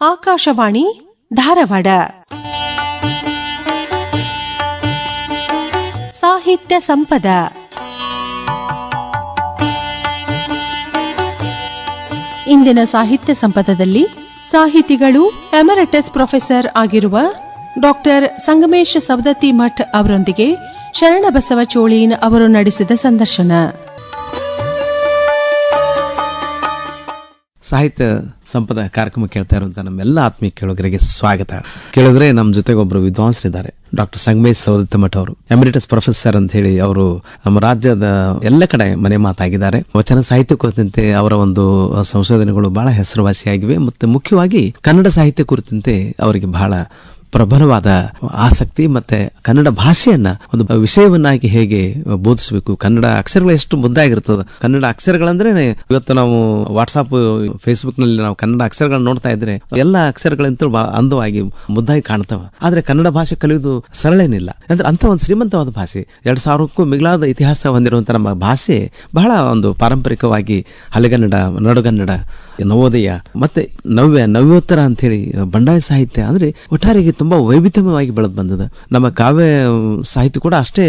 ಆಕಾಶವಾಣಿ ಧಾರವಾಡ. ಸಾಹಿತ್ಯ ಸಂಪದ. ಇಂದಿನ ಸಾಹಿತ್ಯ ಸಂಪದದಲ್ಲಿ ಸಾಹಿತಿಗಳು ಎಮರಟಸ್ ಪ್ರೊಫೆಸರ್ ಆಗಿರುವ ಡಾಕ್ಟರ್ ಸಂಗಮೇಶ್ ಸವದತ್ತಿ ಮಠ್ ಅವರೊಂದಿಗೆ ಶರಣಬಸವ ಚೋಳೀನ್ ಅವರು ನಡೆಸಿದ ಸಂದರ್ಶನ. ಸಾಹಿತ್ಯ ಸಂಪದ ಕಾರ್ಯಕ್ರಮ ಕೇಳ್ತಾ ಇರುವಂತ ನಮ್ಮೆಲ್ಲ ಆತ್ಮೀಯ ಕೇಳುಗರಿಗೆ ಸ್ವಾಗತ. ಕೇಳಿದ್ರೆ ನಮ್ಮ ಜೊತೆಗೆ ಒಬ್ಬರು ವಿದ್ವಾಂಸರಿದ್ದಾರೆ. ಡಾಕ್ಟರ್ ಸಂಗಮೇಶ್ ಸೌದತ್ತ ಮಠ ಅವರು. ಎಮಿರಿಟಸ್ ಪ್ರೊಫೆಸರ್ ಅಂತ ಹೇಳಿ ಅವರು ನಮ್ಮ ರಾಜ್ಯದ ಎಲ್ಲ ಕಡೆ ಮನೆ ಮಾತಾಗಿದ್ದಾರೆ. ವಚನ ಸಾಹಿತ್ಯ ಕುರಿತಂತೆ ಅವರ ಒಂದು ಸಂಶೋಧನೆಗಳು ಬಹಳ ಹೆಸರುವಾಸಿಯಾಗಿವೆ. ಮತ್ತು ಮುಖ್ಯವಾಗಿ ಕನ್ನಡ ಸಾಹಿತ್ಯ ಕುರಿತಂತೆ ಅವರಿಗೆ ಬಹಳ ಪ್ರಬಲವಾದ ಆಸಕ್ತಿ ಮತ್ತೆ ಕನ್ನಡ ಭಾಷೆಯನ್ನ ಒಂದು ವಿಷಯವನ್ನಾಗಿ ಹೇಗೆ ಬೋಧಿಸಬೇಕು? ಕನ್ನಡ ಅಕ್ಷರಗಳು ಎಷ್ಟು ಮುದ್ದಾಗಿರ್ತದ? ಕನ್ನಡ ಅಕ್ಷರಗಳಂದ್ರೆ ಇವತ್ತು ನಾವು ವಾಟ್ಸಾಪ್ ಫೇಸ್ಬುಕ್ನಲ್ಲಿ ನಾವು ಕನ್ನಡ ಅಕ್ಷರಗಳನ್ನ ನೋಡ್ತಾ ಇದ್ರೆ ಎಲ್ಲ ಅಕ್ಷರಗಳಂತೂ ಅಂದವಾಗಿ ಮುದ್ದಾಗಿ ಕಾಣ್ತಾವ. ಆದ್ರೆ ಕನ್ನಡ ಭಾಷೆ ಕಲಿಯುವುದು ಸರಳೇನಿಲ್ಲ ಅಂದ್ರೆ ಅಂತ ಒಂದು ಶ್ರೀಮಂತವಾದ ಭಾಷೆ. ಎರಡ್ ಸಾವಿರಕ್ಕೂ ಮಿಗಿಲಾದ ಇತಿಹಾಸ ಹೊಂದಿರುವಂತ ನಮ್ಮ ಭಾಷೆ ಬಹಳ ಒಂದು ಪಾರಂಪರಿಕವಾಗಿ ಹಳೆಗನ್ನಡ, ನಡುಗನ್ನಡ, ನವೋದಯ ಮತ್ತೆ ನವ್ಯ, ನವ್ಯೋತ್ತರ ಅಂತ ಹೇಳಿ ಬಂಡಾಯ ಸಾಹಿತ್ಯ. ಅಂದ್ರೆ ಒಟ್ಟಾರೆಗೆ ತುಂಬಾ ವೈವಿಧ್ಯಮಯವಾಗಿ ಬೆಳೆದು ಬಂದದ. ನಮ್ಮ ಕಾವ್ಯ, ಸಾಹಿತ್ಯ ಕೂಡ ಅಷ್ಟೇ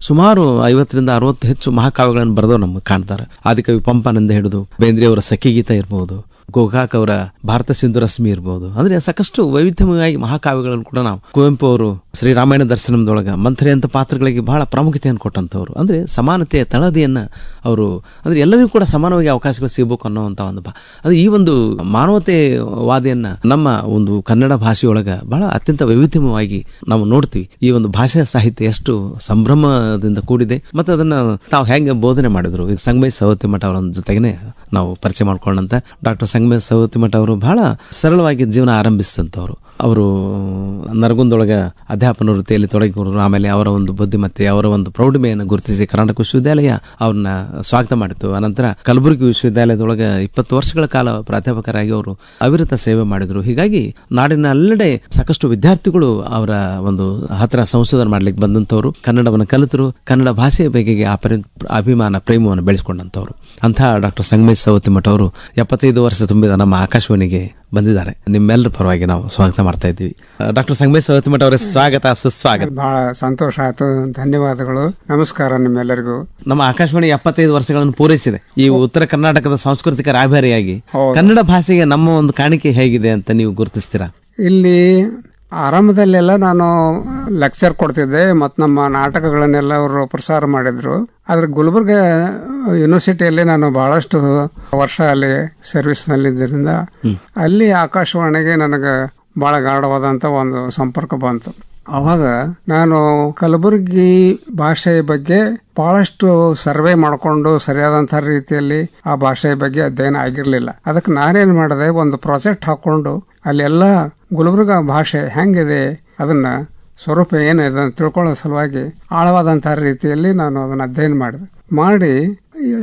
ಸುಮಾರು ಐವತ್ತರಿಂದ ಅರವತ್ತು ಹೆಚ್ಚು ಮಹಾಕಾವ್ಯಗಳನ್ನು ಬರೆದವ್ರು ನಮ್ಗೆ ಕಾಣ್ತಾರೆ. ಆದಿಕವಿ ಪಂಪನಿಂದ ಹಿಡಿದು, ಬೇಂದ್ರೆಯವರ ಸಖಿಗೀತ ಇರ್ಬೋದು ಗೋಕಾಕ್ ಅವರ ಭಾರತ ಸಿಂಧು ರಶ್ಮಿ ಇರ್ಬೋದು. ಅಂದ್ರೆ ಸಾಕಷ್ಟು ವೈವಿಧ್ಯಮಯವಾಗಿ ಮಹಾಕಾವ್ಯಗಳನ್ನು ಕೂಡ ನಾವು ಕುವೆಂಪು ಅವರು ಶ್ರೀರಾಮಾಯಣ ದರ್ಶನದೊಳಗ ಮಂತ್ರಿ ಅಂತ ಪಾತ್ರಗಳಿಗೆ ಬಹಳ ಪ್ರಾಮುಖ್ಯತೆಯನ್ನು ಕೊಟ್ಟಂತವ್ರು ಅಂದ್ರೆ ಸಮಾನತೆಯ ತಳದಿಯನ್ನ ಅವರು, ಅಂದ್ರೆ ಎಲ್ಲರಿಗೂ ಕೂಡ ಸಮಾನವಾಗಿ ಅವಕಾಶಗಳು ಸಿಗಬೇಕು ಅನ್ನುವಂತ ಒಂದು ಅದು ಈ ಒಂದು ಮಾನವತೆವಾದಿಯನ್ನ ನಮ್ಮ ಒಂದು ಕನ್ನಡ ಭಾಷೆಯೊಳಗ ಬಹಳ ಅತ್ಯಂತ ವೈವಿಧ್ಯಮಯವಾಗಿ ನಾವು ನೋಡ್ತೀವಿ. ಈ ಒಂದು ಭಾಷಾ ಸಾಹಿತ್ಯ ಎಷ್ಟು ಸಂಭ್ರಮದಿಂದ ಕೂಡಿದೆ. ಮತ್ತೆ ಅದನ್ನ ತಾವು ಹೆಂಗೆ ಬೋಧನೆ ಮಾಡಿದ್ರು? ಈಗ ಸಂಗಮೇಶ್ ಸವತಿ ಮಠ ಅವರ ಜೊತೆಗೆ ನಾವು ಪರಿಚಯ ಮಾಡ್ಕೊಂಡಂತ ಡಾಕ್ಟರ್ ಸಂಗಮೇಶ್ ಸವತಿ ಮಠ ಅವರು ಬಹಳ ಸರಳವಾಗಿ ಜೀವನ ಆರಂಭಿಸಿದಂಥವ್ರು ಅವರು ನರಗುಂದೊಳಗ ಅಧ್ಯಾಪನ ವೃತ್ತಿಯಲ್ಲಿ ತೊಡಗಿಕೊಂಡ್ರು. ಆಮೇಲೆ ಅವರ ಒಂದು ಬುದ್ಧಿಮತ್ತೆ ಅವರ ಒಂದು ಪ್ರೌಢಿಮೆಯನ್ನು ಗುರುತಿಸಿ ಕರ್ನಾಟಕ ವಿಶ್ವವಿದ್ಯಾಲಯ ಅವ್ರನ್ನ ಸ್ವಾಗತ ಮಾಡಿತು ಅನಂತರ ಕಲಬುರಗಿ ವಿಶ್ವವಿದ್ಯಾಲಯದೊಳಗ ಇಪ್ಪತ್ತು ವರ್ಷಗಳ ಕಾಲ ಪ್ರಾಧ್ಯಾಪಕರಾಗಿ ಅವರು ಅವಿರತ ಸೇವೆ ಮಾಡಿದ್ರು. ಹೀಗಾಗಿ ನಾಡಿನ ಎಲ್ಲೆಡೆ ಸಾಕಷ್ಟು ವಿದ್ಯಾರ್ಥಿಗಳು ಅವರ ಒಂದು ಹತ್ರ ಸಂಶೋಧನೆ ಮಾಡ್ಲಿಕ್ಕೆ ಬಂದಂತವರು. ಕನ್ನಡವನ್ನು ಕಲಿತರು. ಕನ್ನಡ ಭಾಷೆಯ ಬಗೆಗೆ ಅಭಿಮಾನ, ಪ್ರೇಮವನ್ನು ಬೆಳೆಸ್ಕೊಂಡಂಥವ್ರು ಅಂಥ ಡಾಕ್ಟರ್ ಸಂಗಮೇಶ್ ಸವತಿ ಮಠ ಅವರು ಎಪ್ಪತ್ತೈದು ವರ್ಷ ತುಂಬಿದ ನಮ್ಮ ಆಕಾಶವಾಣಿಗೆ ಬಂದಿದ್ದಾರೆ. ನಿಮ್ಮೆಲ್ಲರ ಪರವಾಗಿ ನಾವು ಸ್ವಾಗತ ಮಾಡ್ತಾ ಇದ್ದೀವಿ. ಡಾಕ್ಟರ್ ಸಂಗಮೇಶ್ ಸವತಿ ಮಠ ಅವರ ಸ್ವಾಗತ ಸುಸ್ವಾಗತ. ಬಹಳ ಸಂತೋಷ ಆಯ್ತು. ಧನ್ಯವಾದಗಳು. ನಮಸ್ಕಾರ ನಿಮ್ಮೆಲ್ಲರಿಗೂ. ನಮ್ಮ ಆಕಾಶವಾಣಿ ಎಪ್ಪತ್ತೈದು ವರ್ಷಗಳನ್ನು ಪೂರೈಸಿದೆ. ಈ ಉತ್ತರ ಕರ್ನಾಟಕದ ಸಾಂಸ್ಕೃತಿಕ ರಾಯಭಾರಿಯಾಗಿ. ಕನ್ನಡ ಭಾಷೆಗೆ ನಮ್ಮ ಒಂದು ಕಾಣಿಕೆ ಹೇಗಿದೆ ಅಂತ ನೀವು ಗುರುತಿಸ್ತೀರಾ? ಇಲ್ಲಿ ಆರಂಭದಲ್ಲೆಲ್ಲ ನಾನು ಲೆಕ್ಚರ್ ಕೊಡ್ತಿದ್ದೆ ಮತ್ತು ನಮ್ಮ ನಾಟಕಗಳನ್ನೆಲ್ಲ ಅವರು ಪ್ರಸಾರ ಮಾಡಿದ್ರು. ಆದರೆ ಗುಲ್ಬರ್ಗ ಯೂನಿವರ್ಸಿಟಿಯಲ್ಲಿ ನಾನು ಬಹಳಷ್ಟು ವರ್ಷ ಅಲ್ಲಿ ಸರ್ವಿಸ್ನಲ್ಲಿದ್ದರಿಂದ ಅಲ್ಲಿ ಆಕಾಶವಾಣಿಗೆ ನನಗೆ ಭಾಳ ಗಾಢವಾದಂಥ ಒಂದು ಸಂಪರ್ಕ ಬಂತು. ಅವಾಗ ನಾನು ಕಲಬುರಗಿ ಭಾಷೆಯ ಬಗ್ಗೆ ಬಹಳಷ್ಟು ಸರ್ವೆ ಮಾಡಿಕೊಂಡು ಸರಿಯಾದಂಥ ರೀತಿಯಲ್ಲಿ ಆ ಭಾಷೆಯ ಬಗ್ಗೆ ಅಧ್ಯಯನ ಆಗಿರಲಿಲ್ಲ. ಅದಕ್ಕೆ ನಾನೇನು ಮಾಡಿದೆ ಒಂದು ಪ್ರಾಜೆಕ್ಟ್ ಹಾಕೊಂಡು ಅಲ್ಲೆಲ್ಲ ಗುಲ್ಬರ್ಗ ಭಾಷೆ ಹೆಂಗಿದೆ ಅದನ್ನ ಸ್ವರೂಪ ಏನು ಇದನ್ನು ತಿಳ್ಕೊಳ್ಳೋ ಸಲುವಾಗಿ ಆಳವಾದಂತಹ ರೀತಿಯಲ್ಲಿ ನಾನು ಅದನ್ನು ಅಧ್ಯಯನ ಮಾಡಿದೆ. ಮಾಡಿ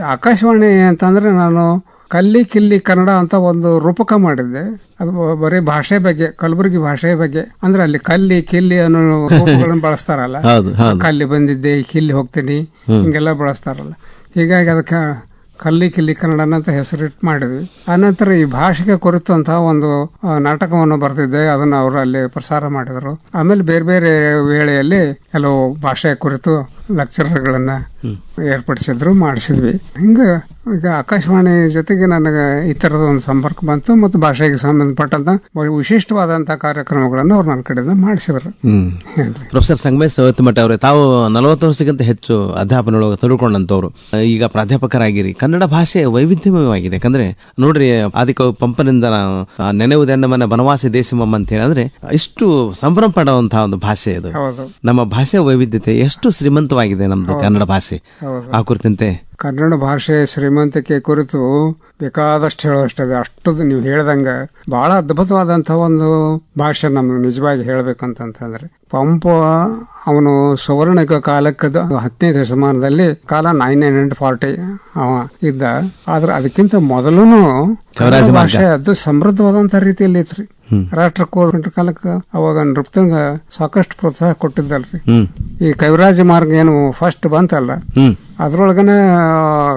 ಆಕಾಶವಾಣಿ ಅಂತಂದ್ರೆ ನಾನು ಕಲ್ಲಿ ಕಿಲ್ಲಿ ಕನ್ನಡ ಅಂತ ಒಂದು ರೂಪಕ ಮಾಡಿದ್ದೆ. ಅದು ಬರೀ ಭಾಷೆ ಬಗ್ಗೆ ಕಲಬುರಗಿ ಭಾಷೆ ಬಗ್ಗೆ. ಅಂದ್ರೆ ಅಲ್ಲಿ ಕಲ್ಲಿ ಕಿಲ್ಲಿ ಅನ್ನೋ ರೂಪಗಳನ್ನು ಬಳಸ್ತಾರಲ್ಲ. ಕಲ್ಲಿ ಬಂದಿದ್ದೆ ಕಿಲ್ಲಿ ಹೋಗ್ತೀನಿ ಹಿಂಗೆಲ್ಲ ಬಳಸ್ತಾರಲ್ಲ. ಹೀಗಾಗಿ ಅದಕ್ಕೆ ಕಲ್ಲಿ ಕಿಲ್ಲಿ ಕನ್ನಡ ಅಂತ ಹೆಸರಿಟ್ಟು ಮಾಡಿದ್ವಿ. ಆನಂತರ ಈ ಭಾಷೆಗೆ ಕುರಿತಂತಹ ಒಂದು ನಾಟಕವನ್ನು ಬರ್ತಿದ್ದೆ ಅದನ್ನು ಅವರು ಅಲ್ಲಿ ಪ್ರಸಾರ ಮಾಡಿದ್ರು. ಆಮೇಲೆ ಬೇರೆ ಬೇರೆ ವೇಳೆಯಲ್ಲಿ ಕೆಲವು ಭಾಷೆ ಕುರಿತು ಲೆಕ್ಚರ್ಗಳನ್ನ ಏರ್ಪಡಿಸಿದ್ರು ಮಾಡಿಸಿದ್ವಿ. ಹಿಂಗೆ ಈಗ ಆಕಾಶವಾಣಿ ಜೊತೆಗೆ ನನಗೆ ಈ ಥರದ ಒಂದು ಸಂಪರ್ಕ ಬಂತು ಮತ್ತು ಭಾಷೆಗೆ ಸಂಬಂಧಪಟ್ಟಂತ ವಿಶಿಷ್ಟವಾದಂತಹ ಕಾರ್ಯಕ್ರಮಗಳನ್ನು ಅವ್ರು ನನ್ನ ಕಡೆಯಿಂದ ಮಾಡಿಸಿದ್ರು. ಪ್ರೊಫೆಸರ್ ಸಂಗಮೇಶ್ ಸವತಿ ಮಠ ಅವರೇ ತಾವು ನಲವತ್ತು ವರ್ಷಕ್ಕಿಂತ ಹೆಚ್ಚು ಅಧ್ಯಾಪನೊಳಗೆ ತೊಡಕೊಂಡಂತವ್ರು ಈಗ ಪ್ರಾಧ್ಯಾಪಕರಾಗಿರಿ. ಕನ್ನಡ ಭಾಷೆ ವೈವಿಧ್ಯಮಯವಾಗಿದೆ. ಯಾಕಂದ್ರೆ ನೋಡ್ರಿ ಅದಕ್ಕೆ ಪಂಪನಿಂದ ಮನೆ ಬನವಾಸಿ ದೇಶಮಮ್ಮ ಅಂತ ಹೇಳಿದ್ರೆ ಇಷ್ಟು ಸಂಭ್ರಮ ಪಡುವಂತಹ ಒಂದು ಭಾಷೆ ಇದು ನಮ್ಮ ಭಾಷೆ ವೈವಿಧ್ಯತೆ ಎಷ್ಟು ಶ್ರೀಮಂತವಾಗಿದೆ ನಮ್ದು ಕನ್ನಡ ಭಾಷೆ. ಆ ಕುರಿತಂತೆ ಕನ್ನಡ ಭಾಷೆ ಶ್ರೀಮಂತಿಕೆ ಕುರಿತು ಬೇಕಾದಷ್ಟು ಹೇಳೋಷ್ಟಿದೆ ಅಷ್ಟು ನೀವು ಹೇಳ್ದಂಗ ಬಹಳ ಅದ್ಭುತವಾದಂಥ ಒಂದು ಭಾಷೆ ನಮ್ಗೆ ನಿಜವಾಗಿ ಹೇಳ್ಬೇಕಂತಂದ್ರೆ ಪಂಪ ಅವನು ಸುವರ್ಣಿಕ ಕಾಲಕ್ಕದ ಹತ್ತನೇ ಶತಮಾನದಲ್ಲಿ ಕಾಲ ನೈನ್ ನೈನ್ ಹಂಡ್ರೆಡ್ ಫಾರ್ಟಿ ಅವ ಇದ್ದ. ಆದ್ರೆ ಅದಕ್ಕಿಂತ ಮೊದಲೂ ಭಾಷೆ ಅದು ಸಮೃದ್ಧವಾದಂತ ರೀತಿಯಲ್ಲಿ ಇತ್ರಿ ರಾಷ್ಟ್ರ ಕೋರ್ಟ್ ಕಾಲಕ್ಕ ಅವಾಗ ನೃಪ್ತಂಗ ಸಾಕಷ್ಟು ಪ್ರೋತ್ಸಾಹ ಕೊಟ್ಟಿದ್ದಲ್ರಿ. ಈ ಕವಿರಾಜ ಮಾರ್ಗ ಏನು ಫಸ್ಟ್ ಬಂತಲ್ಲ ಅದ್ರೊಳಗನ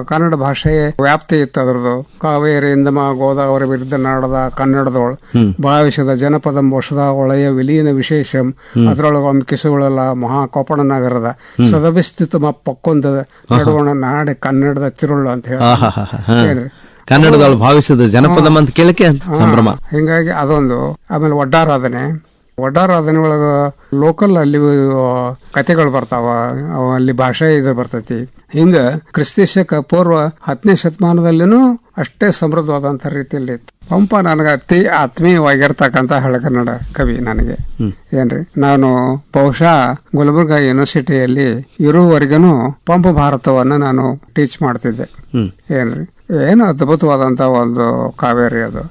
ಕನ್ನಡ ಭಾಷೆ ವ್ಯಾಪ್ತಿ ಇತ್ತು ಅದ್ರದ್ದು. ಕಾವೇರಿ ಇಂದಮ ಗೋದಾವರಿ ವಿರುದ್ಧ ನಾಡದ ಕನ್ನಡದೊಳ ಭಾವಿಸದ ಜನಪದ ಮೊಷದ ಒಳೆಯ ವಿಲೀನ ವಿಶೇಷಂ ಅದ್ರೊಳಗ ಅಂಕಿಸುಗಳಲ್ಲ ಮಹಾ ಕೊಪ್ಪಳ ನಗರದ ಸದಭಿಸ್ಥಿತ ಪಕ್ಕೊಂದದ ನಡುವಣ ನಾಡೆ ಕನ್ನಡದ ತಿರುಳು ಅಂತ ಹೇಳಿ ಕನ್ನಡದೊಳು ಭಾವಿಸಿದ ಜನಪದ ಅಂತ ಕೇಳಕ್ಕೆ ಸಂಭ್ರಮ. ಹಿಂಗಾಗಿ ಅದೊಂದು ಆಮೇಲೆ ಒಡ್ಡಾರಾಧನೆ ಒಡ್ಡಾರಾಧನೆ ಒಳಗ ಲೋಕಲ್ ಅಲ್ಲಿ ಕಥೆಗಳು ಬರ್ತಾವ ಅಲ್ಲಿ ಭಾಷೆ ಇದು ಬರ್ತೈತಿ. ಹಿಂಗ ಕ್ರಿಸ್ತಶಕ ಪೂರ್ವ ಹತ್ತನೇ ಶತಮಾನದಲ್ಲಿನು ಅಷ್ಟೇ ಸಮೃದ್ಧವಾದಂತ ರೀತಿಯಲ್ಲಿ ಇತ್ತು. ಪಂಪ ನನಗೆ ಅತಿ ಆತ್ಮೀಯವಾಗಿರ್ತಕ್ಕಂಥ ಹಳಗನ್ನಡ ಕವಿ ನನಗೆ. ಏನ್ರಿ? ನಾನು ಬಹುಶಃ ಗುಲ್ಬರ್ಗ ಯೂನಿವರ್ಸಿಟಿಯಲ್ಲಿ ಇರುವವರೆಗೂ ಪಂಪ ಭಾರತವನ್ನ ನಾನು ಟೀಚ್ ಮಾಡ್ತಿದ್ದೆ. ಏನ್ರಿ? ಏನು ಅದ್ಭುತವಾದಂಥ ಒಂದು ಕಾವೇರಿ ಅದು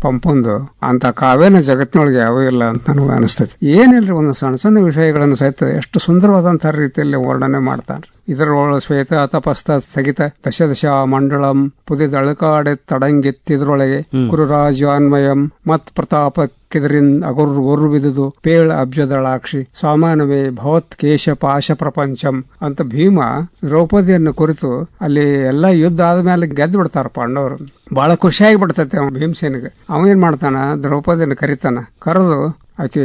ಪಂಪೊಂದು. ಅಂತ ಕಾವ್ಯನ ಜಗತ್ತಿನೊಳಗೆ ಯಾವ ಇಲ್ಲ ಅಂತ ನನಗೆ ಅನಿಸ್ತೈತಿ ಏನಿಲ್ರಿ ಒಂದು ಸಣ್ಣ ಸಣ್ಣ ವಿಷಯಗಳನ್ನು ಸಹಿತ ಎಷ್ಟು ಸುಂದರವಾದಂತ ರೀತಿಯಲ್ಲಿ ವರ್ಣನೆ ಮಾಡ್ತಾನೆ ಇದರೊಳ ಶ್ವೇತ ತಪಸ್ತ ಸ್ಥಗಿತ ದಶ ದಶ ಪುದಿ ಪುದಿದಳಕಾಡೆ ತಡಂಗಿತ್ತಿದ್ರೊಳಗೆ ಕುರುರಾಜಾನ್ವಯಂ ಮತ್ ಪ್ರತಾಪ ಕಿದರಿನ್ ಅಗುರ್ ಗುರು ಬಿದುದು ಪೇಳ ಅಬ್ಜದಳಾಕ್ಷಿ ಸಾಮಾನವೇ ಭವತ್ ಕೇಶ ಪಾಶ ಪ್ರಪಂಚಂ ಅಂತ ಭೀಮ ದ್ರೌಪದಿಯನ್ನು ಕುರಿತು ಅಲ್ಲಿ ಎಲ್ಲಾ ಯುದ್ಧ ಆದ್ಮೇಲೆ ಗೆದ್ದು ಬಿಡ್ತಾರ ಪಾಂಡವರು. ಬಹಳ ಖುಷಿಯಾಗಿ ಬಿಡ್ತೈತೆ ಅವ ಭೀಮಸೇನಿಗೆ. ಅವ ಏನ್ ಮಾಡ್ತಾನ? ದ್ರೌಪದಿಯನ್ನು ಕರಿತಾನ. ಕರೆದು ಆಕೆ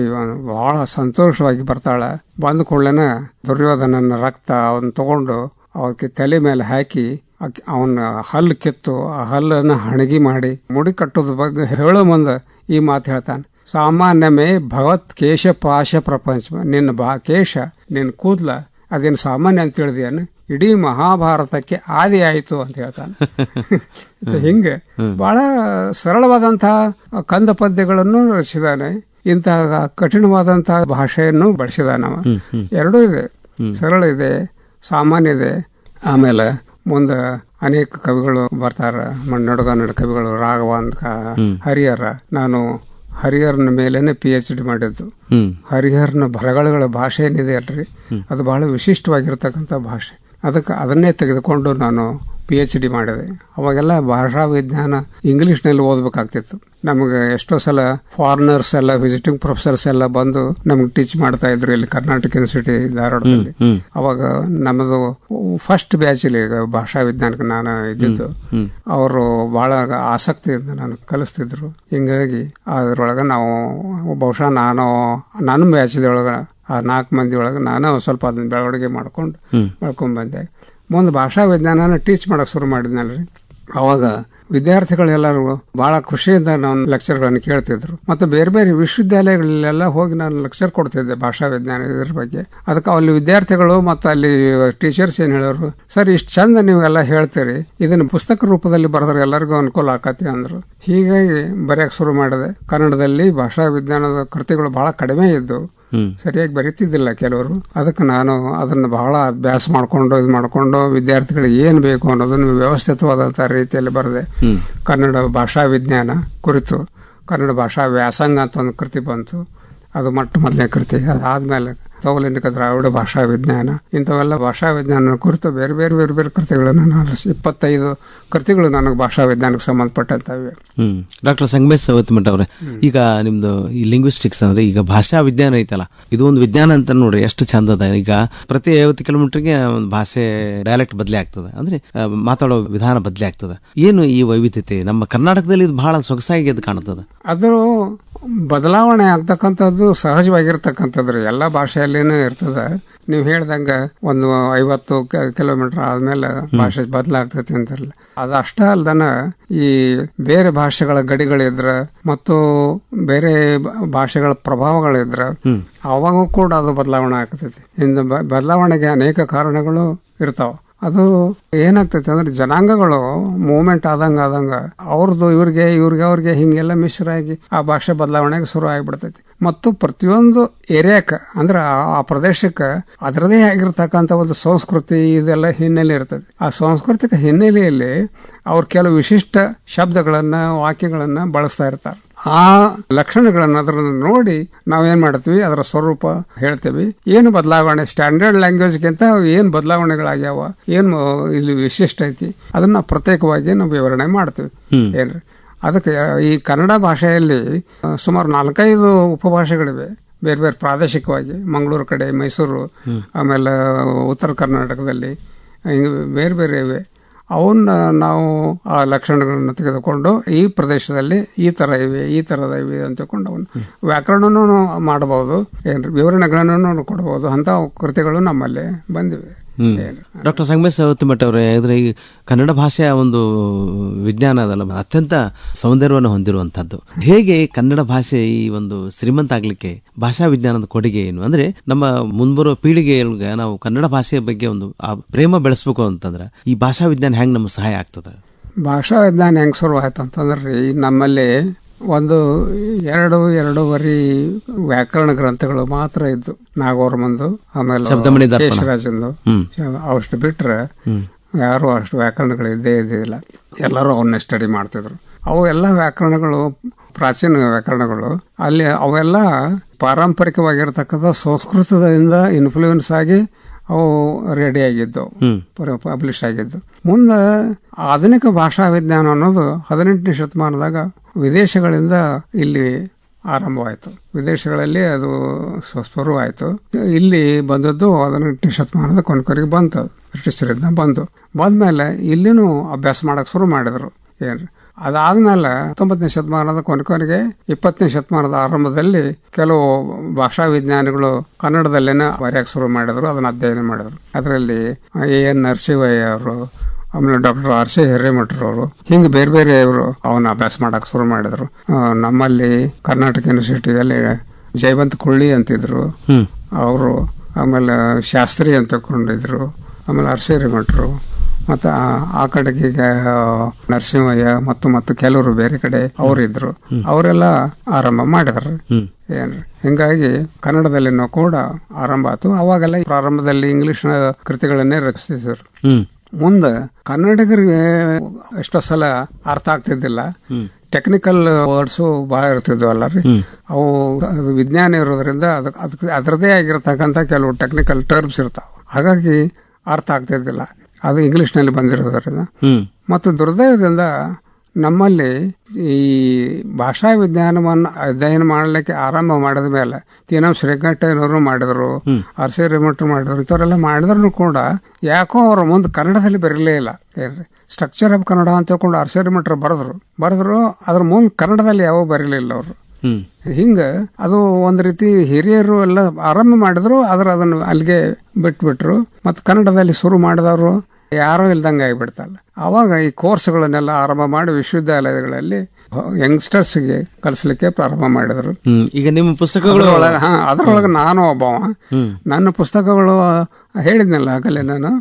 ಬಹಳ ಸಂತೋಷವಾಗಿ ಬರ್ತಾಳೆ. ಬಂದ ಕೂಡಲೇನ ದುರ್ಯೋಧನನ ರಕ್ತ ಅವನ್ ತಗೊಂಡು ಅವಕ್ಕೆ ತಲೆ ಮೇಲೆ ಹಾಕಿ ಅವನ ಹಲ್ಲು ಕಿತ್ತು ಆ ಹಲ್ಲನ್ನ ಹಣಗಿ ಮಾಡಿ ಮುಡಿ ಕಟ್ಟೋದ್ರ ಬಗ್ಗೆ ಹೇಳೋ ಮುಂದೆ ಈ ಮಾತು ಹೇಳ್ತಾನೆ. ಸಾಮಾನ್ಯಮೇ ಭಗವತ್ ಕೇಶ ಪಾಶ ಪ್ರಪಂಚ ನಿನ್ನ ಬಾ ಕೇಶ ನಿನ್ನ ಕೂದ್ಲ ಅದೇನು ಸಾಮಾನ್ಯ ಅಂತ ಹೇಳಿದೇನು ಇಡೀ ಮಹಾಭಾರತಕ್ಕೆ ಆದಿ ಆಯಿತು ಅಂತ ಹೇಳ್ತಾನೆ. ಹಿಂಗೆ ಬಹಳ ಸರಳವಾದಂತಹ ಕಂದ ಪದ್ಯಗಳನ್ನು ರಚಿಸಿದಾನೆ ಇಂತಹ ಕಠಿಣವಾದಂತಹ ಭಾಷೆಯನ್ನು ಬಳಸಿದಾನವ ಎರಡೂ ಇದೆ. ಸರಳ ಇದೆ ಸಾಮಾನ್ಯ ಇದೆ. ಆಮೇಲೆ ಮುಂದೆ ಅನೇಕ ಕವಿಗಳು ಬರ್ತಾರ. ನಡ ಕವಿಗಳು ರಾಘವಾಂತ ಹರಿಹರ. ನಾನು ಹರಿಹರನ ಮೇಲೇನೆ ಪಿ ಎಚ್ ಡಿ ಮಾಡಿದ್ದು. ಹರಿಹರನ ಬರಗಳಗಳ ಭಾಷೆ ಏನಿದೆ ಅಲ್ರಿ? ಅದು ಬಹಳ ವಿಶಿಷ್ಟವಾಗಿರ್ತಕ್ಕಂಥ ಭಾಷೆ. ಅದಕ್ಕೆ ಅದನ್ನೇ ತೆಗೆದುಕೊಂಡು ನಾನು ಪಿ ಎಚ್ ಡಿ ಮಾಡಿದೆ. ಅವಾಗೆಲ್ಲ ಭಾಷಾ ವಿಜ್ಞಾನ ಇಂಗ್ಲೀಷ್ನಲ್ಲಿ ಓದಬೇಕಾಗ್ತಿತ್ತು. ನಮಗೆ ಎಷ್ಟೋ ಸಲ ಫಾರಿನರ್ಸ್ ಎಲ್ಲ ವಿಸಿಟಿಂಗ್ ಪ್ರೊಫೆಸರ್ಸ್ ಎಲ್ಲ ಬಂದು ನಮ್ಗೆ ಟೀಚ್ ಮಾಡ್ತಾ ಇದ್ರು ಇಲ್ಲಿ ಕರ್ನಾಟಕ ಯೂನಿವರ್ಸಿಟಿ ಧಾರವಾಡದಲ್ಲಿ. ಅವಾಗ ನಮ್ಮದು ಫಸ್ಟ್ ಬ್ಯಾಚ್ ಬ್ಯಾಚಲ್ಲಿ ಭಾಷಾ ವಿಜ್ಞಾನಕ್ಕೆ ನಾನು ಇದ್ದಿದ್ದು. ಅವರು ಬಹಳ ಆಸಕ್ತಿಯಿಂದ ನಾನು ಕಲಿಸ್ತಿದ್ರು. ಹಿಂಗಾಗಿ ಅದ್ರೊಳಗೆ ನಾವು ಬಹುಶಃ ನಾನು ನನ್ನ ಬ್ಯಾಚ್ದೊಳಗೆ ಆ ನಾಲ್ಕು ಮಂದಿ ಒಳಗೆ ನಾನು ಸ್ವಲ್ಪ ಅದನ್ನ ಬೆಳವಣಿಗೆ ಮಾಡ್ಕೊಂಡು ಬೆಳ್ಕೊಂಡ್ ಬಂದೆ. ಮುಂದೆ ಭಾಷಾ ವಿಜ್ಞಾನನ ಟೀಚ್ ಮಾಡಕ್ಕೆ ಶುರು ಮಾಡಿದ್ನಲ್ರಿ. ಅವಾಗ ವಿದ್ಯಾರ್ಥಿಗಳೆಲ್ಲರೂ ಬಹಳ ಖುಷಿಯಿಂದ ನಾನು ಲೆಕ್ಚರ್ಗಳನ್ನು ಕೇಳ್ತಿದ್ರು. ಮತ್ತು ಬೇರೆ ಬೇರೆ ವಿಶ್ವವಿದ್ಯಾಲಯಗಳಲ್ಲೆಲ್ಲ ಹೋಗಿ ನಾನು ಲೆಕ್ಚರ್ ಕೊಡ್ತಿದ್ದೆ ಭಾಷಾ ವಿಜ್ಞಾನ ಇದ್ರ ಬಗ್ಗೆ. ಅದಕ್ಕೆ ಅಲ್ಲಿ ವಿದ್ಯಾರ್ಥಿಗಳು ಮತ್ತು ಅಲ್ಲಿ ಟೀಚರ್ಸ್ ಏನು ಹೇಳೋರು, ಸರ್, ಇಷ್ಟು ಚಂದ ನೀವೆಲ್ಲ ಹೇಳ್ತೀರಿ. ಇದನ್ನು ಪುಸ್ತಕ ರೂಪದಲ್ಲಿ ಬರೆದ್ರೆ ಎಲ್ಲರಿಗೂ ಅನುಕೂಲ ಆಕತಿ ಅಂದರು. ಹೀಗಾಗಿ ಬರೆಯಕ್ಕೆ ಶುರು ಮಾಡಿದೆ. ಕನ್ನಡದಲ್ಲಿ ಭಾಷಾ ವಿಜ್ಞಾನದ ಕೃತಿಗಳು ಬಹಳ ಕಡಿಮೆ ಇದ್ದು ಹ್ಮ್ ಸರಿಯಾಗಿ ಬರೀತಿದ್ದಿಲ್ಲ ಕೆಲವರು. ಅದಕ್ಕೆ ನಾನು ಅದನ್ನು ಬಹಳ ಅಭ್ಯಾಸ ಮಾಡ್ಕೊಂಡು ಇದು ಮಾಡ್ಕೊಂಡು ವಿದ್ಯಾರ್ಥಿಗಳಿಗೆ ಏನು ಬೇಕು ಅನ್ನೋದನ್ನು ವ್ಯವಸ್ಥಿತವಾದಂಥ ರೀತಿಯಲ್ಲಿ ಬರೆದೆ. ಕನ್ನಡ ಭಾಷಾ ವಿಜ್ಞಾನ ಕುರಿತು ಕನ್ನಡ ಭಾಷಾ ವ್ಯಾಸಂಗ ಅಂತ ಒಂದು ಕೃತಿ ಬಂತು. ಅದು ಮೊಟ್ಟ ಮೊದಲನೇ ಕೃತಿ. ಅದಾದ್ಮೇಲೆ ತೌಲಿನಿಕ ದ್ರಾವಿಡ ಭಾಷಾ ವಿಜ್ಞಾನ ಇಂಥವೆಲ್ಲ ಭಾಷಾ ವಿಜ್ಞಾನ ಕುರಿತು ಬೇರೆ ಬೇರೆ ಬೇರೆ ಬೇರೆ ಕೃತಿಗಳನ್ನು ನಾನು ಇಪ್ಪತ್ತೈದು ಕೃತಿಗಳು ನನಗೆ ಭಾಷಾ ವಿಜ್ಞಾನಕ್ಕೆ ಸಂಬಂಧಪಟ್ಟಂತವೆ. ಡಾಕ್ಟರ್ ಸಂಗಮೇಶ್ ಸವತ್ಮಠ ಅವರೇ ಈಗ ನಿಮ್ದು ಈ ಲಿಂಗ್ವಿಸ್ಟಿಕ್ಸ್ ಅಂದ್ರೆ ಈಗ ಭಾಷಾ ವಿಜ್ಞಾನ ಐತಲ್ಲ ಇದು ಒಂದು ವಿಜ್ಞಾನ ಅಂತ ನೋಡ್ರಿ ಎಷ್ಟು ಚಂದ ಅದ. ಈಗ ಪ್ರತಿ ಐವತ್ತು ಕಿಲೋಮೀಟರ್ಗೆ ಒಂದು ಭಾಷೆ ಡೈಲೆಕ್ಟ್ ಬದಲಿ ಆಗ್ತದೆ. ಅಂದ್ರೆ ಮಾತಾಡೋ ವಿಧಾನ ಬದಲಿ ಆಗ್ತದೆ. ಏನು ಈ ವೈವಿಧ್ಯತೆ? ನಮ್ಮ ಕರ್ನಾಟಕದಲ್ಲಿ ಇದು ಬಹಳ ಸೊಗಸಾಗಿ ಅದು ಕಾಣುತ್ತದೆ. ಅದು ಬದಲಾವಣೆ ಆಗ್ತಕ್ಕಂಥದ್ದು ಸಹಜವಾಗಿರ್ತಕ್ಕಂಥದ್ರಿ. ಎಲ್ಲ ಭಾಷೆಯಲ್ಲಿನೂ ಇರ್ತದೆ. ನೀವು ಹೇಳ್ದಂಗೆ ಒಂದು ಐವತ್ತು ಕಿಲೋಮೀಟರ್ ಆದ್ಮೇಲೆ ಭಾಷೆ ಬದಲಾಗ್ತೈತಿ ಅಂತಾರಲ್ಲ ಅದು ಅಷ್ಟೇ ಅಲ್ದನ ಈ ಬೇರೆ ಭಾಷೆಗಳ ಗಡಿಗಳಿದ್ರ ಮತ್ತು ಬೇರೆ ಭಾಷೆಗಳ ಪ್ರಭಾವಗಳಿದ್ರ ಅವಾಗೂ ಕೂಡ ಅದು ಬದಲಾವಣೆ ಆಗ್ತೈತಿ. ಇಂದ ಬದಲಾವಣೆಗೆ ಅನೇಕ ಕಾರಣಗಳು ಇರ್ತಾವ. ಅದು ಏನಾಗ್ತೈತೆ ಅಂದ್ರೆ ಜನಾಂಗಗಳು ಮೂವ್ಮೆಂಟ್ ಆದಂಗ ಆದಂಗ ಅವ್ರದ್ದು ಇವ್ರಿಗೆ ಇವ್ರಿಗೆ, ಅವ್ರಿಗೆ ಹಿಂಗೆಲ್ಲ ಮಿಶ್ರ ಆಗಿ ಆ ಭಾಷೆ ಬದಲಾವಣೆಗೆ ಶುರು ಆಗಿಬಿಡ್ತೈತಿ. ಮತ್ತು ಪ್ರತಿಯೊಂದು ಏರಿಯಾಕ್ಕೆ ಅಂದ್ರೆ ಆ- ಆ ಪ್ರದೇಶಕ್ಕೆ ಅದರದೇ ಆಗಿರ್ತಕ್ಕಂಥ ಒಂದು ಸಂಸ್ಕೃತಿ ಇದೆಲ್ಲ ಹಿನ್ನೆಲೆ ಇರ್ತದೆ ಆ ಸಾಂಸ್ಕೃತಿಕ ಹಿನ್ನೆಲೆಯಲ್ಲಿ ಅವ್ರು ಕೆಲವು ವಿಶಿಷ್ಟ ಶಬ್ದಗಳನ್ನು, ವಾಕ್ಯಗಳನ್ನು ಬಳಸ್ತಾ ಇರ್ತಾರೆ. ಆ ಲಕ್ಷಣಗಳನ್ನು ಅದರನ್ನು ನೋಡಿ ನಾವೇನ್ ಮಾಡ್ತೀವಿ ಅದರ ಸ್ವರೂಪ ಹೇಳ್ತೇವೆ. ಏನು ಬದಲಾವಣೆ? ಸ್ಟ್ಯಾಂಡರ್ಡ್ ಲ್ಯಾಂಗ್ವೇಜ್ಗಿಂತ ಏನು ಬದಲಾವಣೆಗಳಾಗ್ಯಾವ? ಏನು ಇಲ್ಲಿ ವಿಶಿಷ್ಟ ಐತಿ? ಅದನ್ನ ಪ್ರತ್ಯೇಕವಾಗಿ ನಾವು ವಿವರಣೆ ಮಾಡ್ತೀವಿ. ಏನ್ರಿ? ಅದಕ್ಕೆ ಈ ಕನ್ನಡ ಭಾಷೆಯಲ್ಲಿ ಸುಮಾರು ನಾಲ್ಕೈದು ಉಪಭಾಷೆಗಳಿವೆ. ಬೇರೆ ಬೇರೆ ಪ್ರಾದೇಶಿಕವಾಗಿ ಮಂಗಳೂರು ಕಡೆ ಮೈಸೂರು ಆಮೇಲೆ ಉತ್ತರ ಕರ್ನಾಟಕದಲ್ಲಿ ಬೇರೆ ಬೇರೆ ಇವೆ. ಅವನ್ನ ನಾವು ಆ ಲಕ್ಷಣಗಳನ್ನು ತೆಗೆದುಕೊಂಡು ಈ ಪ್ರದೇಶದಲ್ಲಿ ಈ ತರ ಇವೆ ಈ ತರದ ಇವೆ ಅಂತ ತಿಳ್ಕೊಂಡು ಅವನು ವ್ಯಾಕರಣನೂ ಮಾಡಬಹುದು ಏನು ವಿವರಣೆಗಳನ್ನು ಕೊಡಬಹುದು ಅಂತ ಕೃತಿಗಳು ನಮ್ಮಲ್ಲಿ ಬಂದಿವೆ. ಡಾಕ್ಟರ್ ಸಂಗಮೇಶ್ ಮಠ ಅವರೇ ಆದರೆ ಈ ಕನ್ನಡ ಭಾಷೆಯ ಒಂದು ವಿಜ್ಞಾನ ಅದಲ್ಲ, ಅತ್ಯಂತ ಸೌಂದರ್ಯವನ್ನು ಹೊಂದಿರುವಂಥದ್ದು ಹೇಗೆ ಕನ್ನಡ ಭಾಷೆ ಈ ಒಂದು ಶ್ರೀಮಂತ ಆಗ್ಲಿಕ್ಕೆ ಭಾಷಾ ವಿಜ್ಞಾನದ ಕೊಡುಗೆ ಏನು? ಅಂದ್ರೆ ನಮ್ಮ ಮುಂಬರುವ ಪೀಳಿಗೆಗೆ ನಾವು ಕನ್ನಡ ಭಾಷೆಯ ಬಗ್ಗೆ ಒಂದು, ಆ, ಪ್ರೇಮ ಬೆಳೆಸ್ಬೇಕು ಅಂತಂದ್ರೆ ಈ ಭಾಷಾ ವಿಜ್ಞಾನ ಹೆಂಗೆ ನಮ್ಗೆ ಸಹಾಯ ಆಗ್ತದ? ಭಾಷಾ ವಿಜ್ಞಾನ ಹೆಂಗೆ ಶುರು ಆಯ್ತು ಅಂತಂದ್ರೆ ನಮ್ಮಲ್ಲಿ ಒಂದು ಎರಡು ಎರಡೂವರೆ ವ್ಯಾಕರಣ ಗ್ರಂಥಗಳು ಮಾತ್ರ ಇದ್ದು ನಾಗವರ್ಮಂದು ಆಮೇಲೆ. ಕೇಶರಾಜಂದು. ಅವಷ್ಟು ಬಿಟ್ರೆ ಯಾರು ಅಷ್ಟು ವ್ಯಾಕರಣಗಳು ಇದ್ದೇ ಇದ್ದಿಲ್ಲ ಎಲ್ಲರೂ ಅವನ್ನೇ ಸ್ಟಡಿ ಮಾಡ್ತಿದ್ರು ಅವು ಎಲ್ಲ ವ್ಯಾಕರಣಗಳು ಪ್ರಾಚೀನ ವ್ಯಾಕರಣಗಳು ಅಲ್ಲಿ ಅವೆಲ್ಲ ಪಾರಂಪರಿಕವಾಗಿರ್ತಕ್ಕಂಥ ಸಂಸ್ಕೃತದಿಂದ ಇನ್ಫ್ಲೂಯೆನ್ಸ್ ಆಗಿ ಅವು ರೆಡಿ ಆಗಿದ್ದವು ಪಬ್ಲಿಷ್ ಆಗಿದ್ದು. ಮುಂದೆ ಆಧುನಿಕ ಭಾಷಾ ವಿಜ್ಞಾನ ಅನ್ನೋದು ಹದಿನೆಂಟನೇ ಶತಮಾನದಾಗ ವಿದೇಶಗಳಿಂದ ಇಲ್ಲಿ ಆರಂಭವಾಯಿತು. ವಿದೇಶಗಳಲ್ಲಿ ಅದು ಸ್ವಸ್ಪರವಾಯಿತು ಇಲ್ಲಿ ಬಂದದ್ದು ಹದಿನೆಂಟನೇ ಶತಮಾನದ ಕೊನೆಕೊರೆಗೆ ಬಂತು. ಬ್ರಿಟಿಷರಿಂದ ಬಂದು. ಬಂದ್ಮೇಲೆ ಇಲ್ಲಿನೂ ಅಭ್ಯಾಸ ಮಾಡಕ್ ಶುರು ಮಾಡಿದ್ರು. ಏನ್ರಿ ಅದಾದ್ಮೇಲೆ ಹತ್ತೊಂಬತ್ತನೇ ಶತಮಾನದ ಕೊನೆ ಕೊನೆಗೆ ಇಪ್ಪತ್ತನೇ ಶತಮಾನದ ಆರಂಭದಲ್ಲಿ ಕೆಲವು ಭಾಷಾ ವಿಜ್ಞಾನಿಗಳು ಕನ್ನಡದಲ್ಲೇನೆ ಬರೆಯಕ್ಕೆ ಶುರು ಮಾಡಿದ್ರು ಅದನ್ನ ಅಧ್ಯಯನ ಮಾಡಿದ್ರು. ಅದರಲ್ಲಿ ಎ ಎನ್ ನರಸಿಂಹಯ್ಯ ಅವರು ಆಮೇಲೆ ಡಾಕ್ಟರ್ ಆರ್ ಸಿ ಹಿರೇಮಠರವರು ಹಿಂಗೆ ಬೇರೆ ಬೇರೆ ಇವರು ಅವನ್ನ ಅಭ್ಯಾಸ ಮಾಡಕ್ಕೆ ಶುರು ಮಾಡಿದ್ರು. ನಮ್ಮಲ್ಲಿ ಕರ್ನಾಟಕ ಯೂನಿವರ್ಸಿಟಿಯಲ್ಲಿ ಜಯವಂತ್ ಕುಳ್ಳಿ ಅಂತಿದ್ರು. ಅವರು ಆಮೇಲೆ ಶಾಸ್ತ್ರಿ ಅಂತ ಕೊಂಡಿದ್ರು. ಆಮೇಲೆ ಆರ್ ಸಿ ಹಿರೇಮಠರು ಮತ್ತು ಆ ಕಡೆಗೆ ನರಸಿಂಹಯ್ಯ ಮತ್ತು ಮತ್ತು ಕೆಲವರು ಬೇರೆ ಕಡೆ ಅವರಿದ್ರು. ಅವರೆಲ್ಲ ಆರಂಭ ಮಾಡಿದ್ರು. ಏನ್ರಿ? ಹಿಂಗಾಗಿ ಕನ್ನಡದಲ್ಲಿನೂ ಕೂಡ ಆರಂಭ ಆಯ್ತು. ಅವಾಗೆಲ್ಲ ಪ್ರಾರಂಭದಲ್ಲಿ ಇಂಗ್ಲಿಷ್ ಕೃತಿಗಳನ್ನೇ ರಚಿಸಿದ್ರು. ಮುಂದ ಕನ್ನಡಿಗರಿಗೆ ಎಷ್ಟೋ ಸಲ ಅರ್ಥ ಆಗ್ತಿದ್ದಿಲ್ಲ. ಟೆಕ್ನಿಕಲ್ ವರ್ಡ್ಸು ಬಹಳ ಇರ್ತಿದ್ವು ಅಲ್ಲರಿ. ಅವು ಅದು ವಿಜ್ಞಾನ ಇರೋದ್ರಿಂದ ಅದಕ್ಕೆ ಅದಕ್ಕೆ ಅದರದೇ ಆಗಿರತಕ್ಕಂತ ಕೆಲವು ಟೆಕ್ನಿಕಲ್ ಟರ್ಮ್ಸ್ ಇರ್ತಾವೆ. ಹಾಗಾಗಿ ಅರ್ಥ ಆಗ್ತಿದ್ದಿಲ್ಲ. ಅದು ಇಂಗ್ಲಿಷ್ನಲ್ಲಿ ಬಂದಿರೋದ್ರಿಂದ. ಮತ್ತು ದುರ್ದೈವದಿಂದ ನಮ್ಮಲ್ಲಿ ಈ ಭಾಷಾ ವಿಜ್ಞಾನವನ್ನು ಅಧ್ಯಯನ ಮಾಡಲಿಕ್ಕೆ ಆರಂಭ ಮಾಡಿದ ಮೇಲೆ ತೀನಂ ಶ್ರೀಕಂಠಯ್ಯನವರು ಮಾಡಿದ್ರು ಆರ್ ಸಿ ರಿಮೋಟರ್ ಮಾಡಿದ್ರು ಇಂಥವರೆಲ್ಲ ಮಾಡಿದ್ರು ಕೂಡ ಯಾಕೋ ಅವ್ರ ಮುಂದೆ ಕನ್ನಡದಲ್ಲಿ ಬರಲೇ ಇಲ್ಲ. ಸ್ಟ್ರಕ್ಚರ್ ಆಫ್ ಕನ್ನಡ ಅಂತ ತಿಳ್ಕೊಂಡು ಆರ್ ಸಿ ರಿಮೋಟರ್ ಬರೆದ್ರು. ಬರೆದ್ರು ಅದ್ರ ಮುಂದೆ ಕನ್ನಡದಲ್ಲಿ ಯಾವ ಬರಲಿಲ್ಲ ಅವರು. ಹಿಂಗ ಅದು ಒಂದ್ ರೀತಿ ಹಿರಿಯರು ಎಲ್ಲ ಆರಂಭ ಮಾಡಿದ್ರು, ಆದ್ರೆ ಅದನ್ನು ಅಲ್ಲಿಗೆ ಬಿಟ್ಬಿಟ್ರು. ಮತ್ತು ಕನ್ನಡದಲ್ಲಿ ಶುರು ಮಾಡಿದವರು ಯಾರೋ ಇಲ್ದಂಗೆ ಆಗಿಬಿಡ್ತಲ್ಲ. ಅವಾಗ ಈ ಕೋರ್ಸ್ಗಳನ್ನೆಲ್ಲ ಆರಂಭ ಮಾಡಿ ವಿಶ್ವವಿದ್ಯಾಲಯಗಳಲ್ಲಿ ಯಂಗ್ಸ್ಟರ್ಸ್ಗೆ ಕಲಿಸ್ಲಿಕ್ಕೆ ಪ್ರಾರಂಭ ಮಾಡಿದ್ರು. ಈಗ ನಿಮ್ಮ ಪುಸ್ತಕಗಳು ಅದರೊಳಗೆ ಹಾ ಅದ್ರೊಳಗೆ ನಾನು ಒಬ್ಬವ. ನನ್ನ ಪುಸ್ತಕಗಳು ಹೇಳಿದ್ನಲ್ಲ ಆಗಲೇ ನಾನು.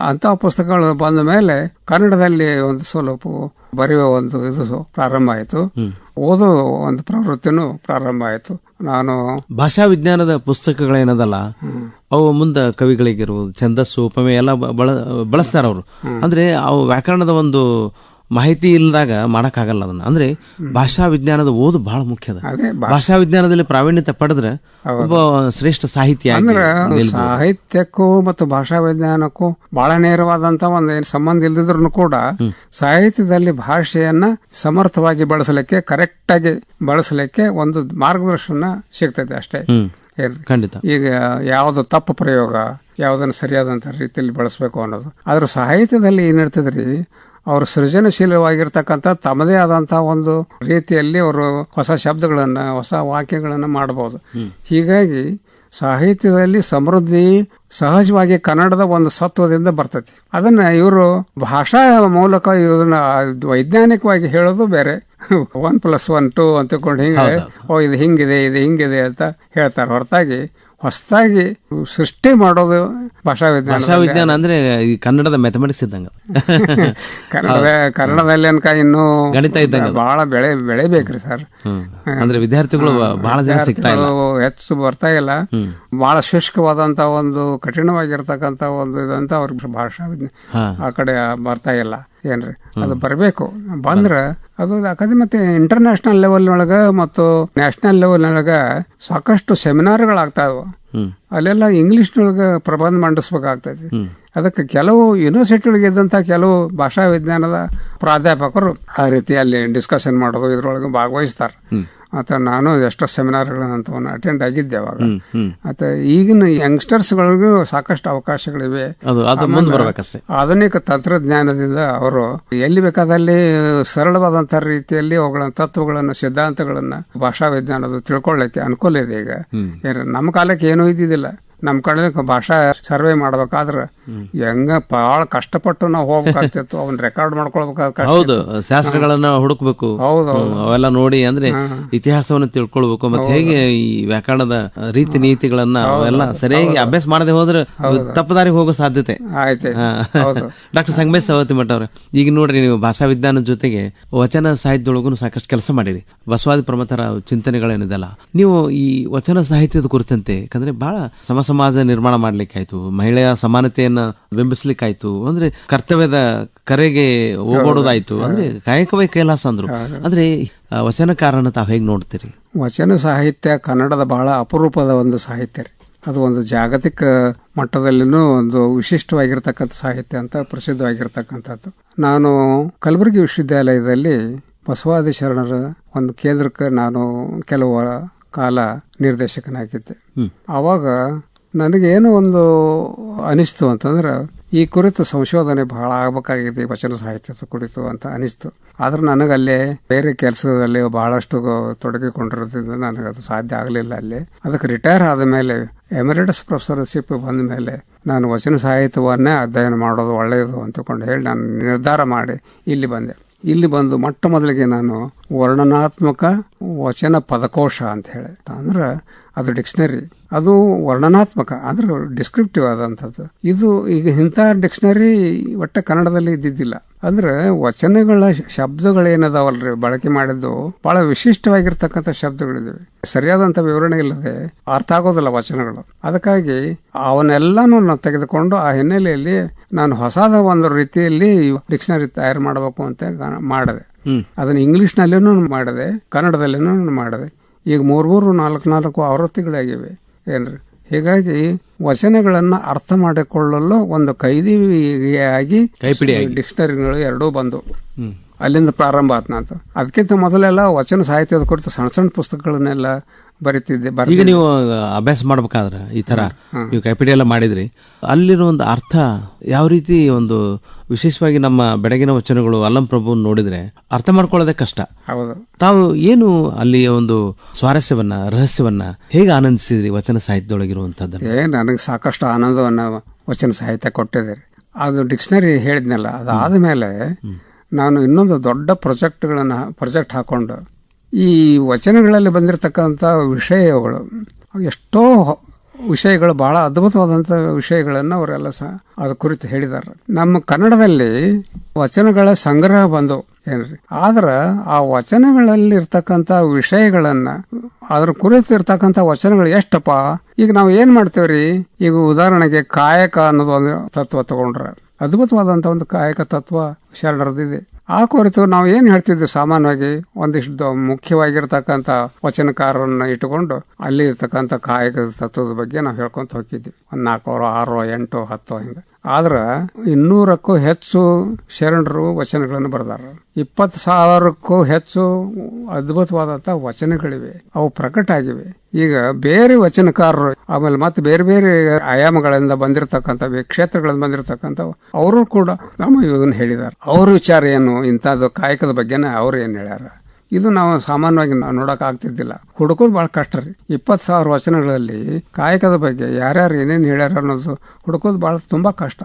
ಅಂತ ಪುಸ್ತಕಗಳು ಬಂದ ಮೇಲೆ ಕನ್ನಡದಲ್ಲಿ ಒಂದು ಸ್ವಲ್ಪ ಬರೆಯುವ ಒಂದು ಇದು ಪ್ರಾರಂಭ ಆಯಿತು. ಓದೋ ಒಂದು ಪ್ರವೃತ್ತಿನೂ ಪ್ರಾರಂಭ ಆಯಿತು. ನಾನು ಭಾಷಾ ವಿಜ್ಞಾನದ ಪುಸ್ತಕಗಳೇನದಲ್ಲ ಅವು ಮುಂದೆ ಕವಿಗಳಿಗಿರುವುದು ಛಂದಸ್ಸು ಉಪಮೆ ಎಲ್ಲ ಬಳಸ್ತಾರ ಅವರು ಅಂದ್ರೆ ಅವು ವ್ಯಾಕರಣದ ಒಂದು ಮಾಹಿತಿ ಇಲ್ಲದಾಗ ಮಾಡೋಕ್ಕಾಗಲ್ಲ ಅದನ್ನ. ಅಂದ್ರೆ ಭಾಷಾ ವಿಜ್ಞಾನದ ಓದು ಬಹಳ ಮುಖ್ಯ ಅದ. ಭಾಷಾ ವಿಜ್ಞಾನದಲ್ಲಿ ಪ್ರಾವೀಣ್ಯತೆ ಪಡೆದ್ರೆ ಒಬ್ಬ ಶ್ರೇಷ್ಠ ಸಾಹಿತ್ಯ ಅಂದ್ರೆ ಸಾಹಿತ್ಯಕ್ಕೂ ಮತ್ತು ಭಾಷಾ ವಿಜ್ಞಾನಕ್ಕೂ ಬಹಳ ನೇರವಾದಂತ ಒಂದು ಏನು ಸಂಬಂಧ ಇಲ್ದಿದ್ರು ಕೂಡ ಸಾಹಿತ್ಯದಲ್ಲಿ ಭಾಷೆಯನ್ನ ಸಮರ್ಥವಾಗಿ ಬಳಸಲಿಕ್ಕೆ ಕರೆಕ್ಟ್ ಆಗಿ ಬಳಸಲಿಕ್ಕೆ ಒಂದು ಮಾರ್ಗದರ್ಶನ ಸಿಗ್ತೈತೆ ಅಷ್ಟೇ. ಖಂಡಿತ. ಈಗ ಯಾವುದು ತಪ್ಪು ಪ್ರಯೋಗ ಯಾವ್ದನ್ನ ಸರಿಯಾದಂತ ರೀತಿಯಲ್ಲಿ ಬಳಸಬೇಕು ಅನ್ನೋದು. ಆದ್ರೆ ಸಾಹಿತ್ಯದಲ್ಲಿ ಏನಿರ್ತದ್ರಿ ಅವರು ಸೃಜನಶೀಲವಾಗಿರ್ತಕ್ಕಂಥ ತಮ್ಮದೇ ಆದಂಥ ಒಂದು ರೀತಿಯಲ್ಲಿ ಅವರು ಹೊಸ ಶಬ್ದಗಳನ್ನು ಹೊಸ ವಾಕ್ಯಗಳನ್ನು ಮಾಡಬಹುದು ಹೀಗಾಗಿ ಸಾಹಿತ್ಯದಲ್ಲಿ ಸಮೃದ್ಧಿ ಸಹಜವಾಗಿ ಕನ್ನಡದ ಒಂದು ಸತ್ವದಿಂದ ಬರ್ತೈತಿ. ಅದನ್ನ ಇವರು ಭಾಷಾ ಮೂಲಕ ಇದನ್ನ ವೈಜ್ಞಾನಿಕವಾಗಿ ಹೇಳೋದು ಬೇರೆ. ಒನ್ ಪ್ಲಸ್ ಒನ್ ಟೂ ಅಂತ ತಿಳ್ಕೊಂಡು ಹಿಂಗೆ ಓ ಇದು ಹಿಂಗಿದೆ ಇದು ಹಿಂಗಿದೆ ಅಂತ ಹೇಳ್ತಾರೆ. ಹೊರತಾಗಿ ಹೊಸದಾಗಿ ಸೃಷ್ಟಿ ಮಾಡೋದು ಭಾಷಾ ವಿಜ್ಞಾನ ಭಾಷಾ ವಿಜ್ಞಾನ ಅಂದ್ರೆ ಈ ಕನ್ನಡದ ಮ್ಯಾಥಮೆಟಿಕ್ಸ್ ಇದ್ದಂಗ ಕನ್ನಡ ಕನ್ನಡದಲ್ಲಿ ಅನ್ಕ ಇನ್ನು ಗಣಿತ ಇದ್ದಂಗೆ ಬಹಳ ಬೆಳೆ ಬೆಳೆಬೇಕ್ರಿ ಸರ್. ಅಂದ್ರೆ ವಿದ್ಯಾರ್ಥಿಗಳು ಬಹಳ ಜನ ಸಿಗ್ತಾ ಇಲ್ಲ. ಹೆಚ್ಚು ಬರ್ತಾ ಇಲ್ಲ. ಬಹಳ ಶುಷ್ಕವಾದಂತ ಒಂದು ಕಠಿಣವಾಗಿರ್ತಕ್ಕಂತ ಒಂದು ಇದಂತ ಅವ್ರಿಗೆ ಭಾಷಾ ವಿಜ್ಞಾನ ಆ ಕಡೆ ಬರ್ತಾ ಇಲ್ಲ. ಏನ್ರಿ? ಅದು ಬರಬೇಕು. ಬಂದ್ರ ಅದು ಯಾಕಂದ್ರೆ ಮತ್ತೆ ಇಂಟರ್ನ್ಯಾಷನಲ್ ಲೆವೆಲ್ ಒಳಗ ಮತ್ತು ನ್ಯಾಷನಲ್ ಲೆವೆಲ್ ಒಳಗ ಸಾಕಷ್ಟು ಸೆಮಿನಾರ್ಗಳಾಗ್ತಾವ ಅಲ್ಲೆಲ್ಲ ಒಳಗ ಪ್ರಬಂಧ ಮಂಡಿಸ್ಬೇಕಾಗ್ತೈತಿ. ಅದಕ್ಕೆ ಕೆಲವು ಯೂನಿವರ್ಸಿಟಿ ಒಳಗೆ ಇದ್ದಂಥ ಕೆಲವು ಭಾಷಾ ವಿಜ್ಞಾನದ ಪ್ರಾಧ್ಯಾಪಕರು ಆ ರೀತಿ ಅಲ್ಲಿ ಡಿಸ್ಕಷನ್ ಮಾಡೋದು ಇದ್ರೊಳಗೆ ಭಾಗವಹಿಸ್ತಾರೆ. ಮತ್ತು ನಾನು ಎಷ್ಟೋ ಸೆಮಿನಾರ್ಗಳನ್ನಂತವನ್ನ ಅಟೆಂಡ್ ಆಗಿದ್ದೆ ಅವಾಗ. ಆತ ಈಗಿನ ಯಂಗ್ಸ್ಟರ್ಸ್ಗಳಿಗೂ ಸಾಕಷ್ಟು ಅವಕಾಶಗಳಿವೆ. ಅದು ಅದು ಮುಂದೆ ಬರ್ಬೇಕಷ್ಟೇ. ಆಧುನಿಕ ತಂತ್ರಜ್ಞಾನದಿಂದ ಅವರು ಎಲ್ಲಿ ಬೇಕಾದಲ್ಲಿ ಸರಳವಾದಂತಹ ರೀತಿಯಲ್ಲಿ ಅವುಗಳ ತತ್ವಗಳನ್ನು ಸಿದ್ಧಾಂತಗಳನ್ನ ಭಾಷಾ ವಿಜ್ಞಾನದ ತಿಳ್ಕೊಳ್ಳಕ್ಕೆ ಅನುಕೂಲ ಇದೆ ಈಗ. ನಮ್ಮ ಕಾಲಕ್ಕೆ ಏನೂ ಇದ್ದಿದ್ದಿಲ್ಲ. ನಮ್ಮ ಕಡೆ ಭಾಷಾ ಸರ್ವೆ ಮಾಡ್ಬೇಕಾದ್ರೆ ಹೆಂಗ ಬಹಳ ಕಷ್ಟಪಟ್ಟು ನಾವು ಹೋಗ್ಬೇಕಾಗ್ತಿತ್ತು. ಅವನ್ ರೆಕಾರ್ಡ್ ಮಾಡ್ಕೊಳ್ಬೇಕಾಗ ಹೌದು ಶಾಸ್ತ್ರಗಳನ್ನ ಹುಡುಕ್ಬೇಕು. ಹೌದು, ಅವೆಲ್ಲ ನೋಡಿ ಅಂದ್ರೆ ಇತಿಹಾಸವನ್ನ ತಿಳ್ಕೊಳ್ಬೇಕು. ಮತ್ತೆ ಹೇಗೆ ಈ ವ್ಯಾಕರಣದ ರೀತಿ ನೀತಿಗಳನ್ನ ಅವೆಲ್ಲ ಸರಿಯಾಗಿ ಅಭ್ಯಾಸ ಮಾಡದೆ ಹೋದ್ರೆ ತಪ್ಪದಾರಿಗೆ ಹೋಗೋ ಸಾಧ್ಯತೆ. ಆಯ್ತು ಡಾಕ್ಟರ್ ಸಂಗಮೇಶ್ ಸವತಿ ಮಠ ಅವ್ರೆ ಈಗ ನೋಡ್ರಿ ನೀವು ಭಾಷಾ ವಿಜ್ಞಾನದ ಜೊತೆಗೆ ವಚನ ಸಾಹಿತ್ಯದೊಳಗೂ ಸಾಕಷ್ಟು ಕೆಲಸ ಮಾಡಿರಿ. ಬಸವಾದಿ ಪ್ರಮಥರ ಚಿಂತನೆಗಳೇನಿದೆಲ್ಲ. ನೀವು ಈ ವಚನ ಸಾಹಿತ್ಯದ ಕುರಿತಂತೆ ಯಾಕಂದ್ರೆ ಬಹಳ ಸಮ ಸಮಾಜ ನಿರ್ಮಾಣ ಮಾಡ್ಲಿಕ್ಕಾಯ್ತು ಮಹಿಳೆಯ ಸಮಾನತೆಯನ್ನ ಬಿಂಬಿಸ್ಲಿಕ್ಕಾಯ್ತು ಅಂದ್ರೆ ಕರ್ತವ್ಯದ ಕರೆಗೆ ಓಡೋದಾಯ್ತು ಅಂದ್ರೆ ಕಾಯಕವೇ ಕೈಲಾಸ ಅಂದ್ರು. ಅಂದ್ರೆ ವಚನ ವಚನಕಾರನ ತಾವು ಹೇಗೆ ನೋಡ್ತೀರಿ? ವಚನ ಸಾಹಿತ್ಯ ಕನ್ನಡದ ಬಹಳ ಅಪರೂಪದ ಒಂದು ಸಾಹಿತ್ಯ ರೀ. ಅದು ಒಂದು ಜಾಗತಿಕ ಮಟ್ಟದಲ್ಲಿನೂ ಒಂದು ವಿಶಿಷ್ಟವಾಗಿರ್ತಕ್ಕಂಥ ಸಾಹಿತ್ಯ ಅಂತ ಪ್ರಸಿದ್ಧವಾಗಿರ್ತಕ್ಕಂಥದ್ದು. ನಾನು ಕಲಬುರಗಿ ವಿಶ್ವವಿದ್ಯಾಲಯದಲ್ಲಿ ಬಸವಾದಿ ಶರಣರ ಒಂದು ಕೇಂದ್ರಕ್ಕೆ ನಾನು ಕೆಲವು ಕಾಲ ನಿರ್ದೇಶಕನಾಗಿದ್ದೆ. ಆವಾಗ ನನಗೇನು ಒಂದು ಅನಿಸ್ತು ಅಂತಂದ್ರೆ, ಈ ಕುರಿತು ಸಂಶೋಧನೆ ಬಹಳ ಆಗಬೇಕಾಗಿದೆ, ಈ ವಚನ ಸಾಹಿತ್ಯದ ಕುರಿತು ಅಂತ ಅನಿಸ್ತು. ಆದ್ರೆ ನನಗಲ್ಲೇ ಬೇರೆ ಕೆಲಸದಲ್ಲಿ ಬಹಳಷ್ಟು ತೊಡಗಿಕೊಂಡಿರೋದ್ರಿಂದ ನನಗೆ ಅದು ಸಾಧ್ಯ ಆಗಲಿಲ್ಲ ಅಲ್ಲಿ. ಅದಕ್ಕೆ ರಿಟೈರ್ ಆದ ಮೇಲೆ, ಎಮಿರೇಟಸ್ ಪ್ರೊಫೆಸರ್ಶಿಪ್ ಬಂದ ಮೇಲೆ ನಾನು ವಚನ ಸಾಹಿತ್ಯವನ್ನೇ ಅಧ್ಯಯನ ಮಾಡೋದು ಒಳ್ಳೆಯದು ಅಂತಕೊಂಡು ಹೇಳಿ ನಾನು ನಿರ್ಧಾರ ಮಾಡಿ ಇಲ್ಲಿ ಬಂದೆ. ಇಲ್ಲಿ ಬಂದು ಮೊಟ್ಟ ಮೊದಲಿಗೆ ನಾನು ವರ್ಣನಾತ್ಮಕ ವಚನ ಪದಕೋಶ ಅಂತ ಹೇಳಿ. ಅಂದ್ರೆ ಅದು ಡಿಕ್ಷನರಿ. ಅದು ವರ್ಣನಾತ್ಮಕ ಅಂದ್ರೆ ಡಿಸ್ಕ್ರಿಪ್ಟಿವ್ ಆದಂಥದ್ದು. ಇದು ಈಗ ಇಂಥ ಡಿಕ್ಷನರಿ ಒಟ್ಟ ಕನ್ನಡದಲ್ಲಿ ಇದ್ದಿದ್ದಿಲ್ಲ. ಅಂದ್ರೆ ವಚನಗಳ ಶಬ್ದಗಳೇನದಾವಲ್ರಿ? ಬಳಕೆ ಮಾಡಿದ್ದು ಬಹಳ ವಿಶಿಷ್ಟವಾಗಿರ್ತಕ್ಕಂಥ ಶಬ್ದಗಳಿದಾವೆ. ಸರಿಯಾದಂಥ ವಿವರಣೆ ಇಲ್ಲದೆ ಅರ್ಥ ಆಗೋದಿಲ್ಲ ವಚನಗಳು. ಅದಕ್ಕಾಗಿ ಅವನ್ನೆಲ್ಲಾನು ನಾನು ತೆಗೆದುಕೊಂಡು ಆ ಹಿನ್ನೆಲೆಯಲ್ಲಿ ನಾನು ಹೊಸದ ಒಂದು ರೀತಿಯಲ್ಲಿ ಡಿಕ್ಷನರಿ ತಯಾರು ಮಾಡಬೇಕು ಅಂತ ಮಾಡಿದೆ. ಅದನ್ನ ಇಂಗ್ಲಿಷ್ನಲ್ಲಿನೂ ಮಾಡಿದೆ ಕನ್ನಡದಲ್ಲಿನೂ ಮಾಡಿದೆ. ಈಗ ಮೂರು ಮೂರು ನಾಲ್ಕು ನಾಲ್ಕು ಆವೃತ್ತಿಗಳಾಗಿವೆ. ಏನ್ರಿ? ಹೀಗಾಗಿ ವಚನಗಳನ್ನು ಅರ್ಥ ಮಾಡಿಕೊಳ್ಳಲು ಒಂದು ಕೈದಿಯಾಗಿ ಡಿಕ್ಷನರಿಗಳು ಎರಡೂ ಬಂದು. ಅಲ್ಲಿಂದ ಪ್ರಾರಂಭ ಆತ್ ನಾನು ಅದಕ್ಕಿಂತ ಮೊದಲೆಲ್ಲ ವಚನ ಸಾಹಿತ್ಯದ ಕುರಿತು ಸಣ್ಣ ಸಣ್ಣ ಪುಸ್ತಕಗಳನ್ನೆಲ್ಲ ಬರಿತಿದ್ದೆ ಈಗ ನೀವು ಅಭ್ಯಾಸ ಮಾಡ್ಬೇಕಾದ್ರೆ ಈ ತರ ನೀವು ಕೈಪಿಡಿ ಎಲ್ಲ ಮಾಡಿದ್ರಿ ಅಲ್ಲಿರೋ ಒಂದು ಅರ್ಥ ಯಾವ ರೀತಿ ಒಂದು ವಿಶೇಷವಾಗಿ ನಮ್ಮ ಬೆಳಗಿನ ವಚನಗಳು ಅಲ್ಲಂ ಪ್ರಭು ನೋಡಿದ್ರೆ ಅರ್ಥ ಮಾಡ್ಕೊಳ್ಳೋದೇ ಕಷ್ಟ. ಹೌದು. ತಾವು ಏನು ಅಲ್ಲಿಯ ಒಂದು ಸ್ವಾರಸ್ಯವನ್ನ ರಹಸ್ಯವನ್ನ ಹೇಗೆ ಆನಂದಿಸಿದ್ರಿ ವಚನ ಸಾಹಿತ್ಯದೊಳಗಿರುವಂತದ್ದನ್ನ ಏ ನನಗೆ ಸಾಕಷ್ಟು ಆನಂದವನ್ನ ವಚನ ಸಾಹಿತ್ಯ ಕೊಟ್ಟಿದೆ ರೀ. ಅದು ಡಿಕ್ಷನರಿ ಹೇಳಿದ್ನಲ್ಲ ಅದಾದ ಮೇಲೆ ನಾನು ಇನ್ನೊಂದು ದೊಡ್ಡ ಪ್ರೊಜೆಕ್ಟ್ಗಳನ್ನು ಪ್ರೊಜೆಕ್ಟ್ ಹಾಕೊಂಡು ಈ ವಚನಗಳಲ್ಲಿ ಬಂದಿರತಕ್ಕಂಥ ವಿಷಯಗಳು, ಎಷ್ಟೋ ವಿಷಯಗಳು, ಬಹಳ ಅದ್ಭುತವಾದಂಥ ವಿಷಯಗಳನ್ನು ಅವರೆಲ್ಲ ಸಹ ಅದ್ರ ಕುರಿತು ಹೇಳಿದ್ದಾರೆ. ನಮ್ಮ ಕನ್ನಡದಲ್ಲಿ ವಚನಗಳ ಸಂಗ್ರಹ ಬಂದವು, ಏನ್ರಿ? ಆದ್ರೆ ಆ ವಚನಗಳಲ್ಲಿ ಇರ್ತಕ್ಕಂಥ ವಿಷಯಗಳನ್ನ, ಅದ್ರ ಕುರಿತು ಇರ್ತಕ್ಕಂಥ ವಚನಗಳು ಎಷ್ಟಪ್ಪ? ಈಗ ನಾವು ಏನ್ ಮಾಡ್ತೇವ್ರಿ ಈಗ ಉದಾಹರಣೆಗೆ ಕಾಯಕ ಅನ್ನೋದು ಒಂದು ತತ್ವ ತಗೊಂಡ್ರೆ, ಅದ್ಭುತವಾದಂಥ ಒಂದು ಕಾಯಕ ತತ್ವ ಶರಣರದಿದೆ ಆ ಕುರಿತು ನಾವು ಏನು ಹೇಳ್ತಿದ್ವಿ? ಸಾಮಾನ್ಯವಾಗಿ ಒಂದಿಷ್ಟು ಮುಖ್ಯವಾಗಿರ್ತಕ್ಕಂಥ ವಚನಕಾರರನ್ನ ಇಟ್ಟುಕೊಂಡು ಅಲ್ಲಿ ಇರ್ತಕ್ಕಂಥ ಕಾಯಕದ ತತ್ವದ ಬಗ್ಗೆ ನಾವು ಹೇಳ್ಕೊಂತ ಹೋಗಿದ್ವಿ. ಒಂದು ನಾಲ್ಕು ಆರೋ, ಎಂಟು, ಹತ್ತೋ ಹಿಂಗೆ. ಆದ್ರೆ ಇನ್ನೂರಕ್ಕೂ ಹೆಚ್ಚು ಶರಣರು ವಚನಗಳನ್ನು ಬರೆದಾರ. ಇಪ್ಪತ್ತು ಸಾವಿರಕ್ಕೂ ಹೆಚ್ಚು ಅದ್ಭುತವಾದಂತ ವಚನಗಳಿವೆ. ಅವು ಪ್ರಕಟ ಆಗಿವೆ. ಈಗ ಬೇರೆ ವಚನಕಾರರು, ಆಮೇಲೆ ಮತ್ತೆ ಬೇರೆ ಬೇರೆ ಆಯಾಮಗಳಿಂದ ಬಂದಿರತಕ್ಕಂಥ, ಕ್ಷೇತ್ರಗಳಿಂದ ಬಂದಿರತಕ್ಕಂಥ ಅವರು ಕೂಡ ನಮ್ಮ ಇವನ್ನ ಹೇಳಿದ್ದಾರೆ ಅವ್ರ ವಿಚಾರ ಏನು? ಇಂಥದ್ದು ಕಾಯಕದ ಬಗ್ಗೆನೇ ಅವ್ರು ಏನು ಹೇಳ್ಯಾರ? ಇದು ನಾವು ಸಾಮಾನ್ಯವಾಗಿ ನಾವು ನೋಡಕ್ ಆಗ್ತಿದ್ದಿಲ್ಲ. ಹುಡುಕೋದು ಬಹಳ ಕಷ್ಟ ರೀ. ಇಪ್ಪತ್ತು ಸಾವಿರ ವಚನಗಳಲ್ಲಿ ಕಾಯಕದ ಬಗ್ಗೆ ಯಾರ್ಯಾರು ಏನೇನು ಹೇಳ್ಯಾರ ಅನ್ನೋದು ಹುಡುಕೋದು ಬಹಳ ತುಂಬಾ ಕಷ್ಟ.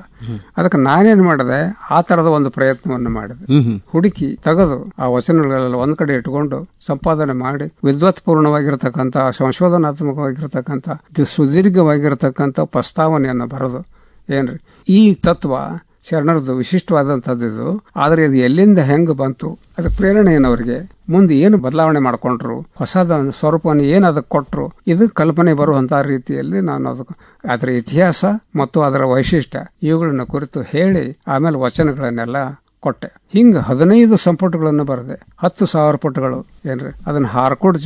ಅದಕ್ಕೆ ನಾನೇನು ಮಾಡಿದೆ? ಆ ತರದ ಒಂದು ಪ್ರಯತ್ನವನ್ನು ಮಾಡಿದೆ. ಹುಡುಕಿ ತೆಗೆದು ಆ ವಚನಗಳೆಲ್ಲ ಒಂದು ಕಡೆ ಇಟ್ಕೊಂಡು ಸಂಪಾದನೆ ಮಾಡಿ ವಿದ್ವತ್ ಪೂರ್ಣವಾಗಿರ್ತಕ್ಕಂಥ ಸಂಶೋಧನಾತ್ಮಕವಾಗಿರ್ತಕ್ಕಂಥ ಸುದೀರ್ಘವಾಗಿರ್ತಕ್ಕಂಥ ಪ್ರಸ್ತಾವನೆಯನ್ನು ಬರೆದು ಏನ್ರಿ? ಈ ತತ್ವ ಶರಣರದು ವಿಶಿಷ್ಟವಾದಂಥದ್ದು ಇದು. ಆದರೆ ಇದು ಎಲ್ಲಿಂದ ಹೆಂಗೆ ಬಂತು ಅದಕ್ಕೆ ಪ್ರೇರಣೆ ಏನು ಅವರಿಗೆ ಮುಂದೆ ಏನು ಬದಲಾವಣೆ ಮಾಡ್ಕೊಂಡ್ರು, ಹೊಸದ ಸ್ವರೂಪವನ್ನು ಏನು ಅದಕ್ಕೆ ಕೊಟ್ಟರು ಇದು ಕಲ್ಪನೆ ಬರುವಂಥ ರೀತಿಯಲ್ಲಿ ನಾನು ಅದಕ್ಕೆ ಅದರ ಇತಿಹಾಸ ಮತ್ತು ಅದರ ವೈಶಿಷ್ಟ್ಯ ಇವುಗಳನ್ನ ಕುರಿತು ಹೇಳಿ ಆಮೇಲೆ ವಚನಗಳನ್ನೆಲ್ಲ ಕೊಟ್ಟೆ. ಹಿಂಗ ಹದಿನೈದು ಸಂಪುಟಗಳನ್ನು ಬರೆದೆ. ಹತ್ತು ಸಾವಿರ ಪುಟಗಳು ಏನ್ರಿ? ಅದನ್ನ ಹಾರ್ಕೋಡ್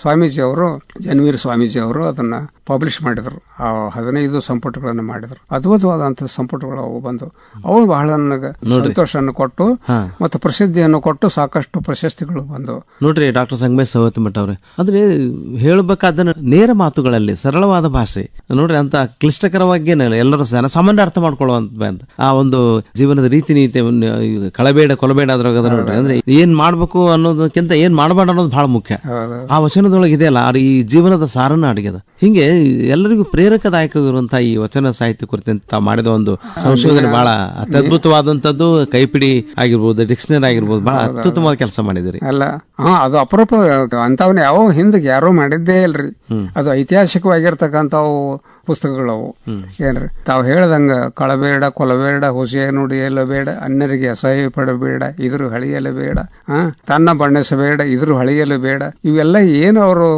ಸ್ವಾಮೀಜಿ ಅವರು ಜನ್ವೀರ್ ಸ್ವಾಮೀಜಿ ಅವರು ಅದನ್ನ ಪಬ್ಲಿಷ್ ಮಾಡಿದ್ರು. ಆ ಹದಿನೈದು ಸಂಪುಟಗಳನ್ನು ಮಾಡಿದ್ರು. ಅದ್ಭುತವಾದಂತಹ ಸಂಪುಟಗಳು ಅವು ಬಂದು. ಅವು ಬಹಳ ನನಗೆ ಸಂತೋಷವನ್ನು ಕೊಟ್ಟು ಮತ್ತು ಪ್ರಸಿದ್ಧಿಯನ್ನು ಕೊಟ್ಟು ಸಾಕಷ್ಟು ಪ್ರಶಸ್ತಿಗಳು ಬಂದವು ನೋಡ್ರಿ ಡಾಕ್ಟರ್ ಸಂಗಮೇಶ್ ಸವತಿ ಮಠ ಅವ್ರೆ. ಅಂದ್ರೆ ಹೇಳಬೇಕಾದ ನೇರ ಮಾತುಗಳಲ್ಲಿ ಸರಳವಾದ ಭಾಷೆ. ನೋಡ್ರಿ ಅಂತ ಕ್ಲಿಷ್ಟಕರವಾಗಿ ಎಲ್ಲರೂ ಸಾಮಾನ್ಯ ಅರ್ಥ ಮಾಡ್ಕೊಳ್ಳುವಂತ ಆ ಒಂದು ಜೀವನದ ರೀತಿ ಈಗ ಕಳಬೇಡ ಕೊಲಬೇಡ ಅದ್ರಾಗ ಅದ ನೋಡ್ರಿ ಅಂದ್ರೆ ಏನ್ ಮಾಡ್ಬೇಕು ಅನ್ನೋದಕ್ಕಿಂತ ಏನ್ ಮಾಡಬೇಡ ಅನ್ನೋದು ಬಹಳ ಮುಖ್ಯ. ಆ ವಚನದೊಳಗೆ ಇದೆಯಲ್ಲ ಈ ಜೀವನದ ಸಾರನ್ನ ಅಡಗ್ಯದ ಹಿಂಗೆ ಎಲ್ಲರಿಗೂ ಪ್ರೇರಕದಾಯಕವಿರುವಂತಹ ಈ ವಚನ ಸಾಹಿತ್ಯ ಕುರಿತಂತ ತಾವು ಮಾಡಿದ ಒಂದು ಸಂಶೋಧನೆ ಬಹಳ ಅತ್ಯದ್ಭುತವಾದಂತದ್ದು ಕೈಪಿಡಿ ಆಗಿರ್ಬೋದು ಡಿಕ್ಷನರಿ ಆಗಿರ್ಬೋದು ಬಹಳ ಅತ್ಯುತ್ತಮವಾದ ಕೆಲಸ ಮಾಡಿದಿರಿ. ಅಲ್ಲ ಹಾ ಅದು ಅಪರೂಪ ಅಂತವನ್ನ ಯಾವ ಹಿಂದಕ್ಕೆ ಯಾರೋ ಮಾಡಿದ್ದೇ ಇಲ್ರಿ. ಅದು ಐತಿಹಾಸಿಕವಾಗಿರ್ತಕ್ಕಂಥವು ಪುಸ್ತಕಗಳವು. ಏನ್ರಿ? ತಾವು ಹೇಳ್ದಂಗ ಕಳಬೇಡ ಕೊಲಬೇಡ ಹುಸಿಯ ನುಡಿಯಲು ಬೇಡ ಅನ್ಯರಿಗೆ ಅಸಹ್ಯ ಪಡಬೇಡ ಇದ್ರು ಹಳಿಯಲು ಬೇಡ ಹಾ ತನ್ನ ಬಣ್ಣಿಸಬೇಡ ಇದ್ರು ಹಳಿಯಲು ಬೇಡ ಇವೆಲ್ಲ ಏನು ಅವರು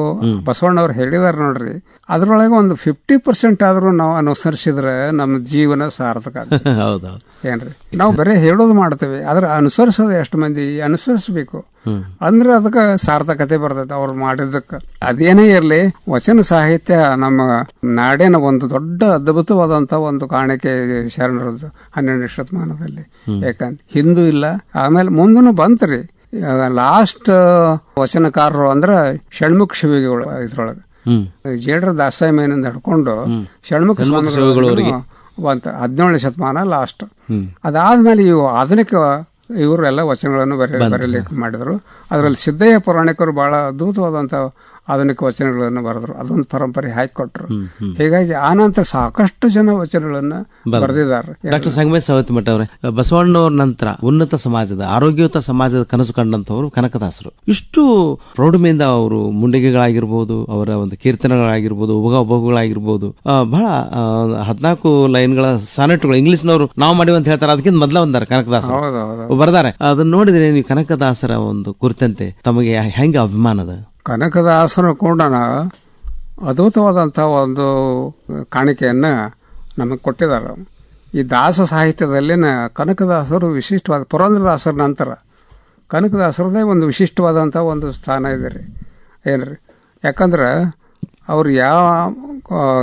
ಬಸವಣ್ಣವ್ರು ಹೇಳಿದಾರ ನೋಡ್ರಿ. ಅದ್ರೊಳಗೆ ಒಂದು ಫಿಫ್ಟಿ ಪರ್ಸೆಂಟ್ ಆದ್ರೂ ನಾವು ಅನುಸರಿಸಿದ್ರೆ ನಮ್ಮ ಜೀವನ ಸಾರ್ಥಕ ಏನ್ರಿ? ನಾವು ಬರೀ ಹೇಳೋದು ಮಾಡ್ತೇವೆ ಆದ್ರೆ ಅನುಸರಿಸೋದು ಎಷ್ಟು ಮಂದಿ ಅನುಸರಿಸಬೇಕು? ಅಂದ್ರೆ ಅದಕ್ಕೆ ಸಾರ್ಥಕತೆ ಬರ್ತೈತೆ ಅವ್ರು ಮಾಡಿದ್ದಕ್ಕೆ. ಅದೇನೇ ಇರಲಿ ವಚನ ಸಾಹಿತ್ಯ ನಮ್ಮ ನಾಡಿನ ಒಂದು ದೊಡ್ಡ ಅದ್ಭುತವಾದಂತ ಒಂದು ಕಾಣಿಕೆ ಶರಣರದ್ದು ಹನ್ನೆರಡನೇ ಶತಮಾನದಲ್ಲಿ. ಯಾಕಂದ್ರೆ ಹಿಂದೂ ಇಲ್ಲ. ಆಮೇಲೆ ಮುಂದೂ ಬಂತ್ರಿ. ಲಾಸ್ಟ್ ವಚನಕಾರರು ಅಂದ್ರೆ ಷಣ್ಮುಖ ಶಿವಿಗಳು ಇದ್ರೊಳಗೆ. ಜೇಡರ ದಾಸಾಯಮೇನಿಂದ ಹಿಡ್ಕೊಂಡು ಷಣ್ಮುಖ ಬಂತ ಹದಿನೇಳನೇ ಶತಮಾನ ಲಾಸ್ಟ್ ಅದಾದ್ಮೇಲೆ ಇವು ಆಧುನಿಕ ಇವರು ಎಲ್ಲ ವಚನಗಳನ್ನು ಬರೀ ಬರೀಲಿಕ್ಕೆ ಮಾಡಿದ್ರು. ಅದರಲ್ಲಿ ಸಿದ್ದಯ್ಯ ಪುರಾಣಿಕರು ಬಹಳ ಅದ್ಭುತವಾದಂತ ಆಧುನಿಕ ವಚನಗಳನ್ನು ಬರೆದ್ರು. ಅದೊಂದು ಪರಂಪರೆ ಹಾಕಿಕೊಟ್ರು ಹೀಗಾಗಿ ಆನಂತರ ಸಾಕಷ್ಟು ಜನ ವಚನಗಳನ್ನು ಬರೆದಿದ್ದಾರೆ. ಡಾಕ್ಟರ್ ಸಂಗಮೇಶ್ ಸವತಿ ಮಠ ಅವರೇ ಬಸವಣ್ಣವ್ರ ನಂತರ ಉನ್ನತ ಸಮಾಜದ ಆರೋಗ್ಯಯುತ ಸಮಾಜದ ಕನಸು ಕಂಡಂತವರು ಕನಕದಾಸರು. ಇಷ್ಟು ಪ್ರೌಢಮೆಯಿಂದ ಅವರು ಮುಂಡಿಗೆಗಳಾಗಿರ್ಬೋದು ಅವರ ಒಂದು ಕೀರ್ತನೆಗಳಾಗಿರ್ಬೋದು ಉಭಗ ಉಪಗಳಾಗಿರ್ಬೋದು ಆ, ಬಹಳ ಹದಿನಾಲ್ಕು ಲೈನ್ಗಳ ಸಾನೆಟ್ಗಳು ಇಂಗ್ಲಿಷ್ನವರು ನಾವು ಮಾಡಿವಿ ಅಂತ ಹೇಳ್ತಾರೆ. ಅದಕ್ಕಿಂತ ಮೊದಲ ಒಂದಾರ ಹೌದು ಹೌದು ಬರ್ದಾರೆ. ಅದನ್ನ ನೋಡಿದ್ರೆ ನೀವು ಕನಕದಾಸರ ಒಂದು ಕುರಿತಂತೆ ತಮಗೆ ಹೆಂಗೆ ಅಭಿಮಾನದ ಕನಕದಾಸರು ಕೂಡ ಅದ್ಭುತವಾದಂಥ ಒಂದು ಕಾಣಿಕೆಯನ್ನು ನಮಗೆ ಕೊಟ್ಟಿದ್ದಾರೆ. ಈ ದಾಸ ಸಾಹಿತ್ಯದಲ್ಲಿನ ಕನಕದಾಸರು ವಿಶಿಷ್ಟವಾದ ಪುರಂದ್ರದಾಸರ ನಂತರ ಕನಕದಾಸರದೇ ಒಂದು ವಿಶಿಷ್ಟವಾದಂಥ ಒಂದು ಸ್ಥಾನ ಇದೆ ರೀ. ಏನ್ರಿ? ಯಾಕಂದ್ರೆ ಅವ್ರು ಯಾವ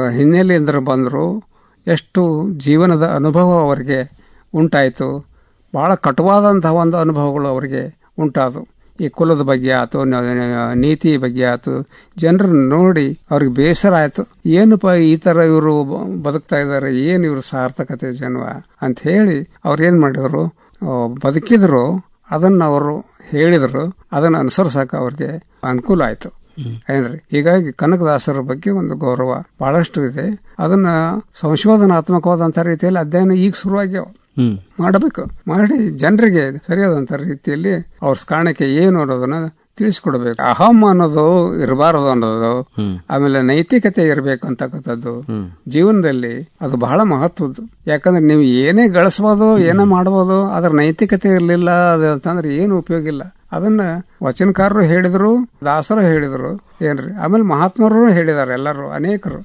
ಹಿನ್ನೆಲೆಯಿಂದ ಬಂದರು ಎಷ್ಟು ಜೀವನದ ಅನುಭವ ಅವರಿಗೆ ಉಂಟಾಯಿತು. ಭಾಳ ಕಟುವಾದಂಥ ಒಂದು ಅನುಭವಗಳು ಅವರಿಗೆ ಉಂಟಾದವು. ಈ ಕುಲದ ಬಗ್ಗೆ ಆಯ್ತು ನೀತಿ ಬಗ್ಗೆ ಆಯ್ತು ಜನರನ್ನು ನೋಡಿ ಅವ್ರಿಗೆ ಬೇಸರ ಆಯ್ತು. ಏನಪ್ಪ ಈ ತರ ಇವರು ಬದುಕ್ತಾ ಇದ್ದಾರೆ, ಏನು ಇವರು ಸಾರ್ಥಕತೆ ಜನ್ಮ ಅಂತ ಹೇಳಿ ಅವ್ರು ಏನು ಮಾಡಿದ್ರು ಬದುಕಿದ್ರು, ಅದನ್ನು ಅವರು ಹೇಳಿದರು, ಅದನ್ನು ಅನುಸರಿಸಕ ಅವ್ರಿಗೆ ಅನುಕೂಲ ಆಯಿತು. ಏನ್ರಿ? ಹೀಗಾಗಿ ಕನಕದಾಸರ ಬಗ್ಗೆ ಒಂದು ಗೌರವ ಬಹಳಷ್ಟು ಇದೆ. ಅದನ್ನ ಸಂಶೋಧನಾತ್ಮಕವಾದಂಥ ರೀತಿಯಲ್ಲಿ ಅಧ್ಯಯನ ಈಗ ಶುರುವಾಗ್ಯಾವ. ಮಾಡಬೇಕು. ಮಾಡಿ ಜನರಿಗೆ ಸರಿಯಾದಂತ ರೀತಿಯಲ್ಲಿ ಅವ್ರ ಕಾರಣಕ್ಕೆ ಏನು ಅನ್ನೋದನ್ನ ತಿಳಿಸ್ಕೊಡ್ಬೇಕು. ಅಹಂ ಅನ್ನೋದು ಇರಬಾರದು ಅನ್ನೋದು ಆಮೇಲೆ ನೈತಿಕತೆ ಇರಬೇಕು ಅಂತಕ್ಕಂಥದ್ದು ಜೀವನದಲ್ಲಿ ಅದು ಬಹಳ ಮಹತ್ವದ್ದು. ಯಾಕಂದ್ರೆ ನೀವು ಏನೇ ಗಳಿಸ್ಬೋದು ಏನೇ ಮಾಡ್ಬೋದು ಅದ್ರ ನೈತಿಕತೆ ಇರಲಿಲ್ಲ ಅದು ಅಂತಂದ್ರೆ ಏನು ಉಪಯೋಗ ಇಲ್ಲ. ಅದನ್ನ ವಚನಕಾರರು ಹೇಳಿದ್ರು ದಾಸರು ಹೇಳಿದ್ರು ಏನ್ರಿ? ಆಮೇಲೆ ಮಹಾತ್ಮರು ಹೇಳಿದಾರೆ ಎಲ್ಲರೂ ಅನೇಕರು.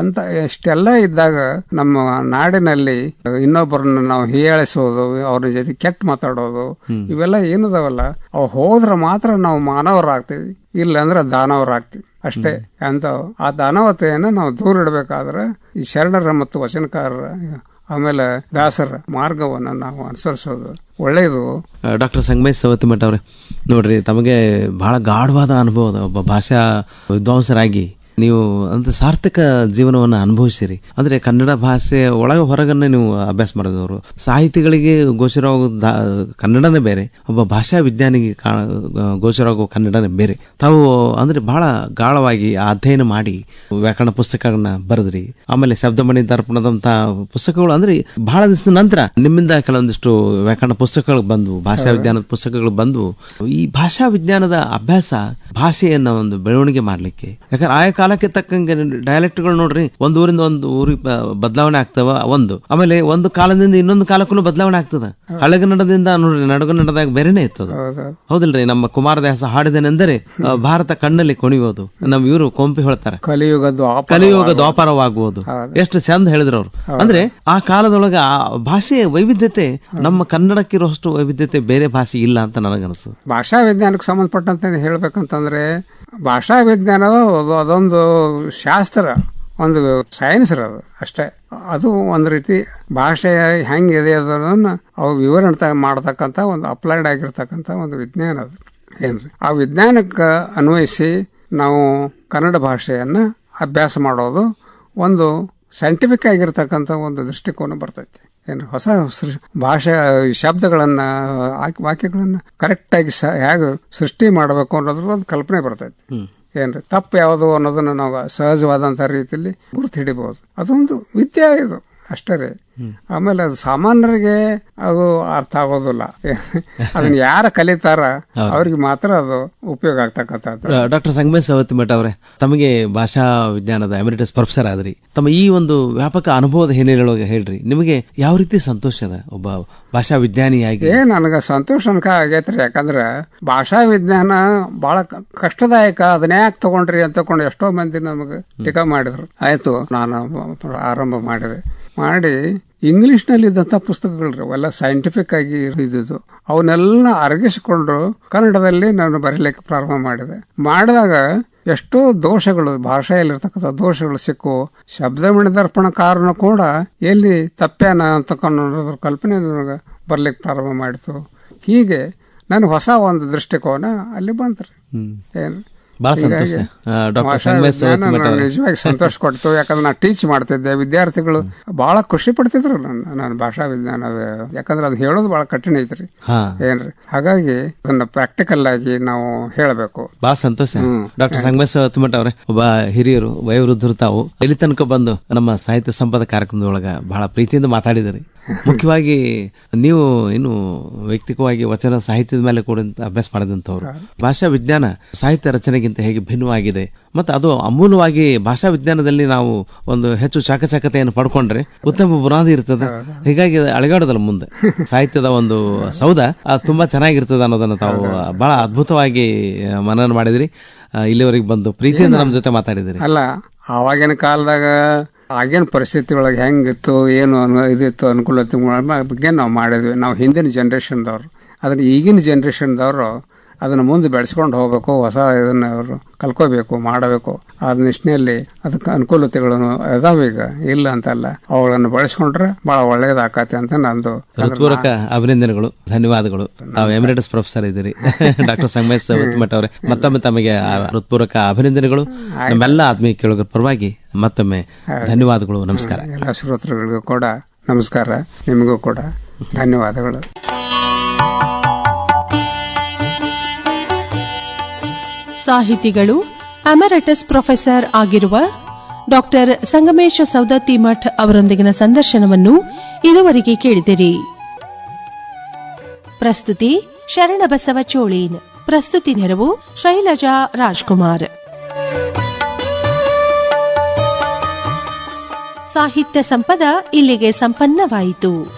ಅಂತ ಇಷ್ಟೆಲ್ಲ ಇದ್ದಾಗ ನಮ್ಮ ನಾಡಿನಲ್ಲಿ ಇನ್ನೊಬ್ಬರನ್ನ ನಾವು ಹೀಯಾಳಿಸೋದು, ಅವ್ರ ಜೊತೆ ಕೆಟ್ಟ ಮಾತಾಡೋದು, ಇವೆಲ್ಲ ಏನದಾವಲ್ಲ, ಅವು ಹೋದ್ರೆ ಮಾತ್ರ ನಾವು ಮಾನವರಾಗ್ತೀವಿ ಇಲ್ಲ ಅಂದ್ರೆ ದಾನವರಾಗ್ತೀವಿ ಅಷ್ಟೇ ಅಂತ ಆ ದಾನವತೆಯನ್ನು ನಾವು ದೂರ ಇಡಬೇಕಾದ್ರೆ ಈ ಶರಣರ ಮತ್ತು ವಚನಕಾರರ, ಆಮೇಲೆ ದಾಸರ ಮಾರ್ಗವನ್ನು ನಾವು ಅನುಸರಿಸೋದು ಒಳ್ಳೆಯದು. ಡಾಕ್ಟರ್ ಸಂಗಮೇಶ್ ಸವತಿ ಮಠ ಅವರೇ, ನೋಡ್ರಿ, ತಮಗೆ ಬಹಳ ಗಾಢವಾದ ಅನುಭವ ಒಬ್ಬ ಭಾಷಾ ವಿದ್ವಾಂಸರಾಗಿ ನೀವು ಅಂದ್ರೆ ಸಾರ್ಥಕ ಜೀವನವನ್ನು ಅನುಭವಿಸಿರಿ. ಅಂದ್ರೆ ಕನ್ನಡ ಭಾಷೆ ಒಳಗೆ ಹೊರಗನ್ನ ನೀವು ಅಭ್ಯಾಸ ಮಾಡಿದವರು. ಸಾಹಿತಿಗಳಿಗೆ ಗೋಚರವಾಗೋ ಕನ್ನಡನೇ ಬೇರೆ. ಒಬ್ಬ ಭಾಷಾ ವಿಜ್ಞಾನಿಗೆ ಗೋಚರವಾಗುವ ಗೋಚರವಾಗೋ ಕನ್ನಡನೇ ಬೇರೆ. ತಾವು ಅಂದ್ರೆ ಬಹಳ ಗಾಳವಾಗಿ ಅಧ್ಯಯನ ಮಾಡಿ ವ್ಯಾಕರಣ ಪುಸ್ತಕಗಳನ್ನ ಬರೆದ್ರಿ. ಆಮೇಲೆ ಶಬ್ದಮಣಿ ದರ್ಪಣದಂತ ಪುಸ್ತಕಗಳು ಅಂದ್ರೆ ಬಹಳ ದಿವಸದ ನಂತರ ನಿಮ್ಮಿಂದ ಕೆಲವೊಂದಿಷ್ಟು ವ್ಯಾಕರಣ ಪುಸ್ತಕಗಳು ಬಂದವು ಭಾಷಾ ವಿಜ್ಞಾನದ ಪುಸ್ತಕಗಳು ಬಂದ್ವು. ಈ ಭಾಷಾ ವಿಜ್ಞಾನದ ಅಭ್ಯಾಸ ಭಾಷೆಯನ್ನ ಒಂದು ಬೆಳವಣಿಗೆ ಮಾಡಲಿಕ್ಕೆ. ಯಾಕಂದ್ರೆ ಆಯಾ ಕಾಲಕ್ಕೆ ತಕ್ಕಂಗೆ ಡೈಲೆಕ್ಟ್ಗಳು ನೋಡ್ರಿ ಒಂದ್ ಊರಿಂದ ಒಂದು ಊರಿಗೆ ಬದಲಾವಣೆ ಆಗ್ತವ ಒಂದು. ಆಮೇಲೆ ಒಂದು ಕಾಲದಿಂದ ಇನ್ನೊಂದು ಕಾಲಕ್ಕೂ ಬದಲಾವಣೆ ಆಗ್ತದ. ಹಳಗನ್ನಡದಿಂದ ನೋಡ್ರಿ ನಡಗನ್ನಡದಾಗ ಬೇರೆನೆ ಇರ್ತದ. ಹೌದು. ಹೌದಿಲ್ರಿ ನಮ್ಮ ಕುಮಾರದಾಸ ಹಾಡಿದನೆಂದರೆ ಭಾರತ ಕಣ್ಣಲ್ಲಿ ಕೊಣಿಯೋದು. ನಮ್ ಇವರು ಕೊಂಪಿ ಹೇಳ್ತಾರೆ. ಕಲಿಯುಗ ದ್ವಾಪಾರವಾಗುವುದು ಎಷ್ಟು ಚಂದ ಹೇಳಿದ್ರು ಅವ್ರು. ಅಂದ್ರೆ ಆ ಕಾಲದೊಳಗ ಆ ಭಾಷೆಯ ವೈವಿಧ್ಯತೆ ನಮ್ಮ ಕನ್ನಡಕ್ಕಿರುವಷ್ಟು ವೈವಿಧ್ಯತೆ ಬೇರೆ ಭಾಷೆ ಇಲ್ಲ ಅಂತ ನನಗನ್ಸುತ್ತೆ ಭಾಷಾ ವಿಜ್ಞಾನಕ್ಕೆ ಸಂಬಂಧಪಟ್ಟಂತ ಹೇಳ್ಬೇಕಂತಂದ್ರೆ ಭಾಷಾ ವಿಜ್ಞಾನ ಅದು- ಅದೊಂದು ಶಾಸ್ತ್ರ, ಒಂದು ಸೈನ್ಸ್ ಅದು ಅಷ್ಟೇ. ಅದು ಒಂದು ರೀತಿ ಭಾಷೆ ಹೆಂಗಿದೆ ಅದನ್ನ ಅವು ವಿವರಣೆ ಮಾಡತಕ್ಕಂಥ ಒಂದು ಅಪ್ಲೈಡ್ ಆಗಿರ್ತಕ್ಕಂಥ ಒಂದು ವಿಜ್ಞಾನ ಅದು. ಏನ್ರಿ? ಆ ವಿಜ್ಞಾನಕ್ಕೆ ಅನ್ವಯಿಸಿ ನಾವು ಕನ್ನಡ ಭಾಷೆಯನ್ನು ಅಭ್ಯಾಸ ಮಾಡೋದು ಒಂದು ಸೈಂಟಿಫಿಕ್ ಆಗಿರ್ತಕ್ಕಂಥ ಒಂದು ದೃಷ್ಟಿಕೋನ ಬರ್ತೈತಿ. ಏನು ಹೊಸ ಭಾಷೆ ಶಬ್ದಗಳನ್ನು ವಾಕ್ಯಗಳನ್ನು ಕರೆಕ್ಟಾಗಿ ಸ, ಹೇಗೆ ಸೃಷ್ಟಿ ಮಾಡಬೇಕು ಅನ್ನೋದ್ರ ಒಂದು ಕಲ್ಪನೆ ಬರ್ತೈತಿ. ಏನ್ರಿ? ತಪ್ಪು ಯಾವುದು ಅನ್ನೋದನ್ನ ನಾವು ಸಹಜವಾದಂಥ ರೀತಿಯಲ್ಲಿ ಗುರುತು ಹಿಡಿಬಹುದು ಅದೊಂದು ವಿದ್ಯೆ ಇದು. ಅಷ್ಟೇ ರೀ. ಆಮೇಲೆ ಅದು ಸಾಮಾನ್ಯರಿಗೆ ಅದು ಅರ್ಥ ಆಗೋದಿಲ್ಲ. ಅದನ್ನ ಯಾರ ಕಲಿತಾರ ಅವ್ರಿಗೆ ಮಾತ್ರ ಅದು ಉಪಯೋಗ ಆಗ್ತಕ್ಕಂಥದ್ದು. ಡಾಕ್ಟರ್ ಸಂಗಮೇಶ್ ಸವತಿ ಮಠ ಅವರೇ ತಮಗೆ ಭಾಷಾ ವಿಜ್ಞಾನದ ಎಮಿರಿಟಸ್ ಪ್ರೊಫೆಸರ್ ಆದ್ರಿ. ತಮ್ಮ ಈ ಒಂದು ವ್ಯಾಪಕ ಅನುಭವದ ಹಿನ್ನೆಲೆಯೊಳಗೆ ಹೇಳ್ರಿ. ನಿಮಗೆ ಯಾವ ರೀತಿ ಸಂತೋಷ ಅದ ಒಬ್ಬ ಭಾಷಾ ವಿಜ್ಞಾನಿಯಾಗಿ? ಏ ನನಗೆ ಸಂತೋಷ ಅನ್ಕ ಆಗೈತ್ರಿ. ಯಾಕಂದ್ರೆ ಭಾಷಾ ವಿಜ್ಞಾನ ಬಹಳ ಕಷ್ಟದಾಯಕ. ಅದನ್ನ ಯಾಕೆ ತಗೊಂಡ್ರಿ ಅಂತ ತಗೊಂಡು ಎಷ್ಟೋ ಮಂದಿ ನಮಗೆ ಟೀಕಾ ಮಾಡಿದ್ರು. ಆಯ್ತು ನಾನು ಆರಂಭ ಮಾಡಿದೆ. ಮಾಡಿ ಇಂಗ್ಲಿಷ್ನಲ್ಲಿ ಇದ್ದಂಥ ಪುಸ್ತಕಗಳು ಅವೆಲ್ಲ ಸೈಂಟಿಫಿಕ್ ಆಗಿ ಇದ್ದಿದ್ದು. ಅವನ್ನೆಲ್ಲ ಅರಗಿಸಿಕೊಂಡು ಕನ್ನಡದಲ್ಲಿ ನಾನು ಬರೀಲಿಕ್ಕೆ ಪ್ರಾರಂಭ ಮಾಡಿದೆ. ಮಾಡಿದಾಗ ಎಷ್ಟೋ ದೋಷಗಳು ಭಾಷೆಯಲ್ಲಿರ್ತಕ್ಕಂಥ ದೋಷಗಳು ಸಿಕ್ಕು. ಶಬ್ದ ಮಣಿದರ್ಪಣ ಕಾರಣ ಕೂಡ ಎಲ್ಲಿ ತಪ್ಪ್ಯಾನ ಅಂತಕ್ಕನ್ನೋದ್ರ ಕಲ್ಪನೆ ನನಗೆ ಬರ್ಲಿಕ್ಕೆ ಪ್ರಾರಂಭ ಮಾಡಿತು. ಹೀಗೆ ನಾನು ಹೊಸ ಒಂದು ದೃಷ್ಟಿಕೋನ ಅಲ್ಲಿ ಬಂತು. ಏನು? ಬಹಳ ಸಂತೋಷ. ಡಾಕ್ಟರ್ ನಿಜವಾಗಿ ಸಂತೋಷ ಕೊಡ್ತು ಯಾಕಂದ್ರೆ ನಾನು ಟೀಚ್ ಮಾಡ್ತಿದ್ದೆ ವಿದ್ಯಾರ್ಥಿಗಳು ಬಹಳ ಖುಷಿ ಪಡ್ತಿದ್ರು ನನ್ನ ನಾನು ಭಾಷಾ ವಿಜ್ಞಾನದ ಯಾಕಂದ್ರೆ ಅದು ಹೇಳೋದು ಬಹಳ ಕಠಿಣ ಐತ್ರಿ. ಏನ್ರಿ? ಹಾಗಾಗಿ ಅದನ್ನ ಪ್ರಾಕ್ಟಿಕಲ್ ಆಗಿ ನಾವು ಹೇಳಬೇಕು. ಬಹಳ ಸಂತೋಷ. ಡಾಕ್ಟರ್ ಸಂಗಮೇಶ್ ಮಠ ಅವ್ರೆ ಒಬ್ಬ ಹಿರಿಯರು ವಯೋವೃದ್ಧರು ತಾವು ಇಲ್ಲಿ ತನಕ ಬಂದು ನಮ್ಮ ಸಾಹಿತ್ಯ ಸಂಪದ ಕಾರ್ಯಕ್ರಮದೊಳಗ ಬಹಳ ಪ್ರೀತಿಯಿಂದ ಮಾತಾಡಿದ್ರಿ ಮುಖ್ಯವಾಗಿ ನೀವು ಇನ್ನು ವೈಯಕ್ತಿಕವಾಗಿ ವಚನ ಸಾಹಿತ್ಯದ ಮೇಲೆ ಕೂಡ ಅಭ್ಯಾಸ ಮಾಡಿದಂಥವ್ರು ಭಾಷಾ ವಿಜ್ಞಾನ ಸಾಹಿತ್ಯ ರಚನೆಗಿಂತ ಹೇಗೆ ಭಿನ್ನವಾಗಿದೆ. ಮತ್ತು ಅದು ಅಮೂಲವಾಗಿ ಭಾಷಾ ವಿಜ್ಞಾನದಲ್ಲಿ ನಾವು ಒಂದು ಹೆಚ್ಚು ಚಾಕಚಕತೆಯನ್ನು ಪಡ್ಕೊಂಡ್ರೆ ಉತ್ತಮ ಬುನಾದಿ ಇರ್ತದೆ. ಹೀಗಾಗಿ ಅಳಗಾಡೋದಲ್ಲ ಮುಂದೆ. ಸಾಹಿತ್ಯದ ಒಂದು ಸೌಧ ಅದು ತುಂಬಾ ಚೆನ್ನಾಗಿರ್ತದೆ ಅನ್ನೋದನ್ನು ತಾವು ಬಹಳ ಅದ್ಭುತವಾಗಿ ಮನನ ಮಾಡಿದ್ರಿ. ಇಲ್ಲಿವರೆಗೆ ಬಂದು ಪ್ರೀತಿಯಿಂದ ನಮ್ಮ ಜೊತೆ ಮಾತಾಡಿದಿರಿ. ಅಲ್ಲ ಆವಾಗಿನ ಕಾಲದಾಗ ಆಗಿನ ಪರಿಸ್ಥಿತಿ ಒಳಗೆ ಹೆಂಗಿತ್ತು ಏನು ಅನು ಇದಿತ್ತು ಅನುಕೂಲತೆ ಬಗ್ಗೆ ನಾವು ಮಾಡಿದ್ವಿ. ನಾವು ಹಿಂದಿನ ಜನ್ರೇಷನ್ದವ್ರು ಆದ್ರೆ ಈಗಿನ ಜನ್ರೇಷನ್ದವರು ಅದನ್ನ ಮುಂದೆ ಬೆಳೆಸ್ಕೊಂಡು ಹೋಗಬೇಕು ಹೊಸ ಇದನ್ನು ಅವರು ಕಲ್ಕೋಬೇಕು ಮಾಡಬೇಕು. ಆ ನಿಟ್ಟಿನಲ್ಲಿ ಅದಕ್ಕೆ ಅನುಕೂಲತೆಗಳನ್ನು ಅದಾವ ಈಗ. ಇಲ್ಲ ಅಂತಲ್ಲ. ಅವುಗಳನ್ನು ಬಳಸ್ಕೊಂಡ್ರೆ ಬಹಳ ಒಳ್ಳೇದಾಕತಿ ಅಂತ ನಂದು ಹೃತ್ಪೂರ್ವಕ ಅಭಿನಂದನೆಗಳು ಧನ್ಯವಾದಗಳು. ನಾವು ಎಮಿರೇಟಸ್ ಪ್ರೊಫೆಸರ್ ಇದ್ದೀರಿ. ಡಾಕ್ಟರ್ ಸಂಗಮೇಶ್ ಮಠ ಅವರೇ. ಮತ್ತೊಮ್ಮೆ ತಮಗೆ ಹೃತ್ಪೂರ್ವಕ ಅಭಿನಂದನೆಗಳು. ನಮ್ಮೆಲ್ಲ ಆತ್ಮೀಯ ಕೇಳುಗರ ಪರವಾಗಿ ಮತ್ತೊಮ್ಮೆ ಧನ್ಯವಾದಗಳು ನಮಸ್ಕಾರ. ಎಲ್ಲ ಶ್ರೋತೃಗಳಿಗೂ ಕೂಡ ನಮಸ್ಕಾರ. ನಿಮಗೂ ಕೂಡ ಧನ್ಯವಾದಗಳು. ಸಾಹಿತಿಗಳು ಅಮರಟಸ್ ಪ್ರೊಫೆಸರ್ ಆಗಿರುವ ಡಾಕ್ಟರ್ ಸಂಗಮೇಶ ಸೌದತ್ತಿ ಮಠ್ ಅವರೊಂದಿಗಿನ ಸಂದರ್ಶನವನ್ನು ಇದುವರೆಗೆ ಕೇಳಿದಿರಿ. ಪ್ರಸ್ತುತಿ ಶರಣಬಸವ ಚೋಳೀನ್. ಪ್ರಸ್ತುತಿ ನೆರವು ಶೈಲಜಾ ರಾಜ್ಕುಮಾರ್. ಸಾಹಿತ್ಯ ಸಂಪದ ಇಲ್ಲಿಗೆ ಸಂಪನ್ನವಾಯಿತು.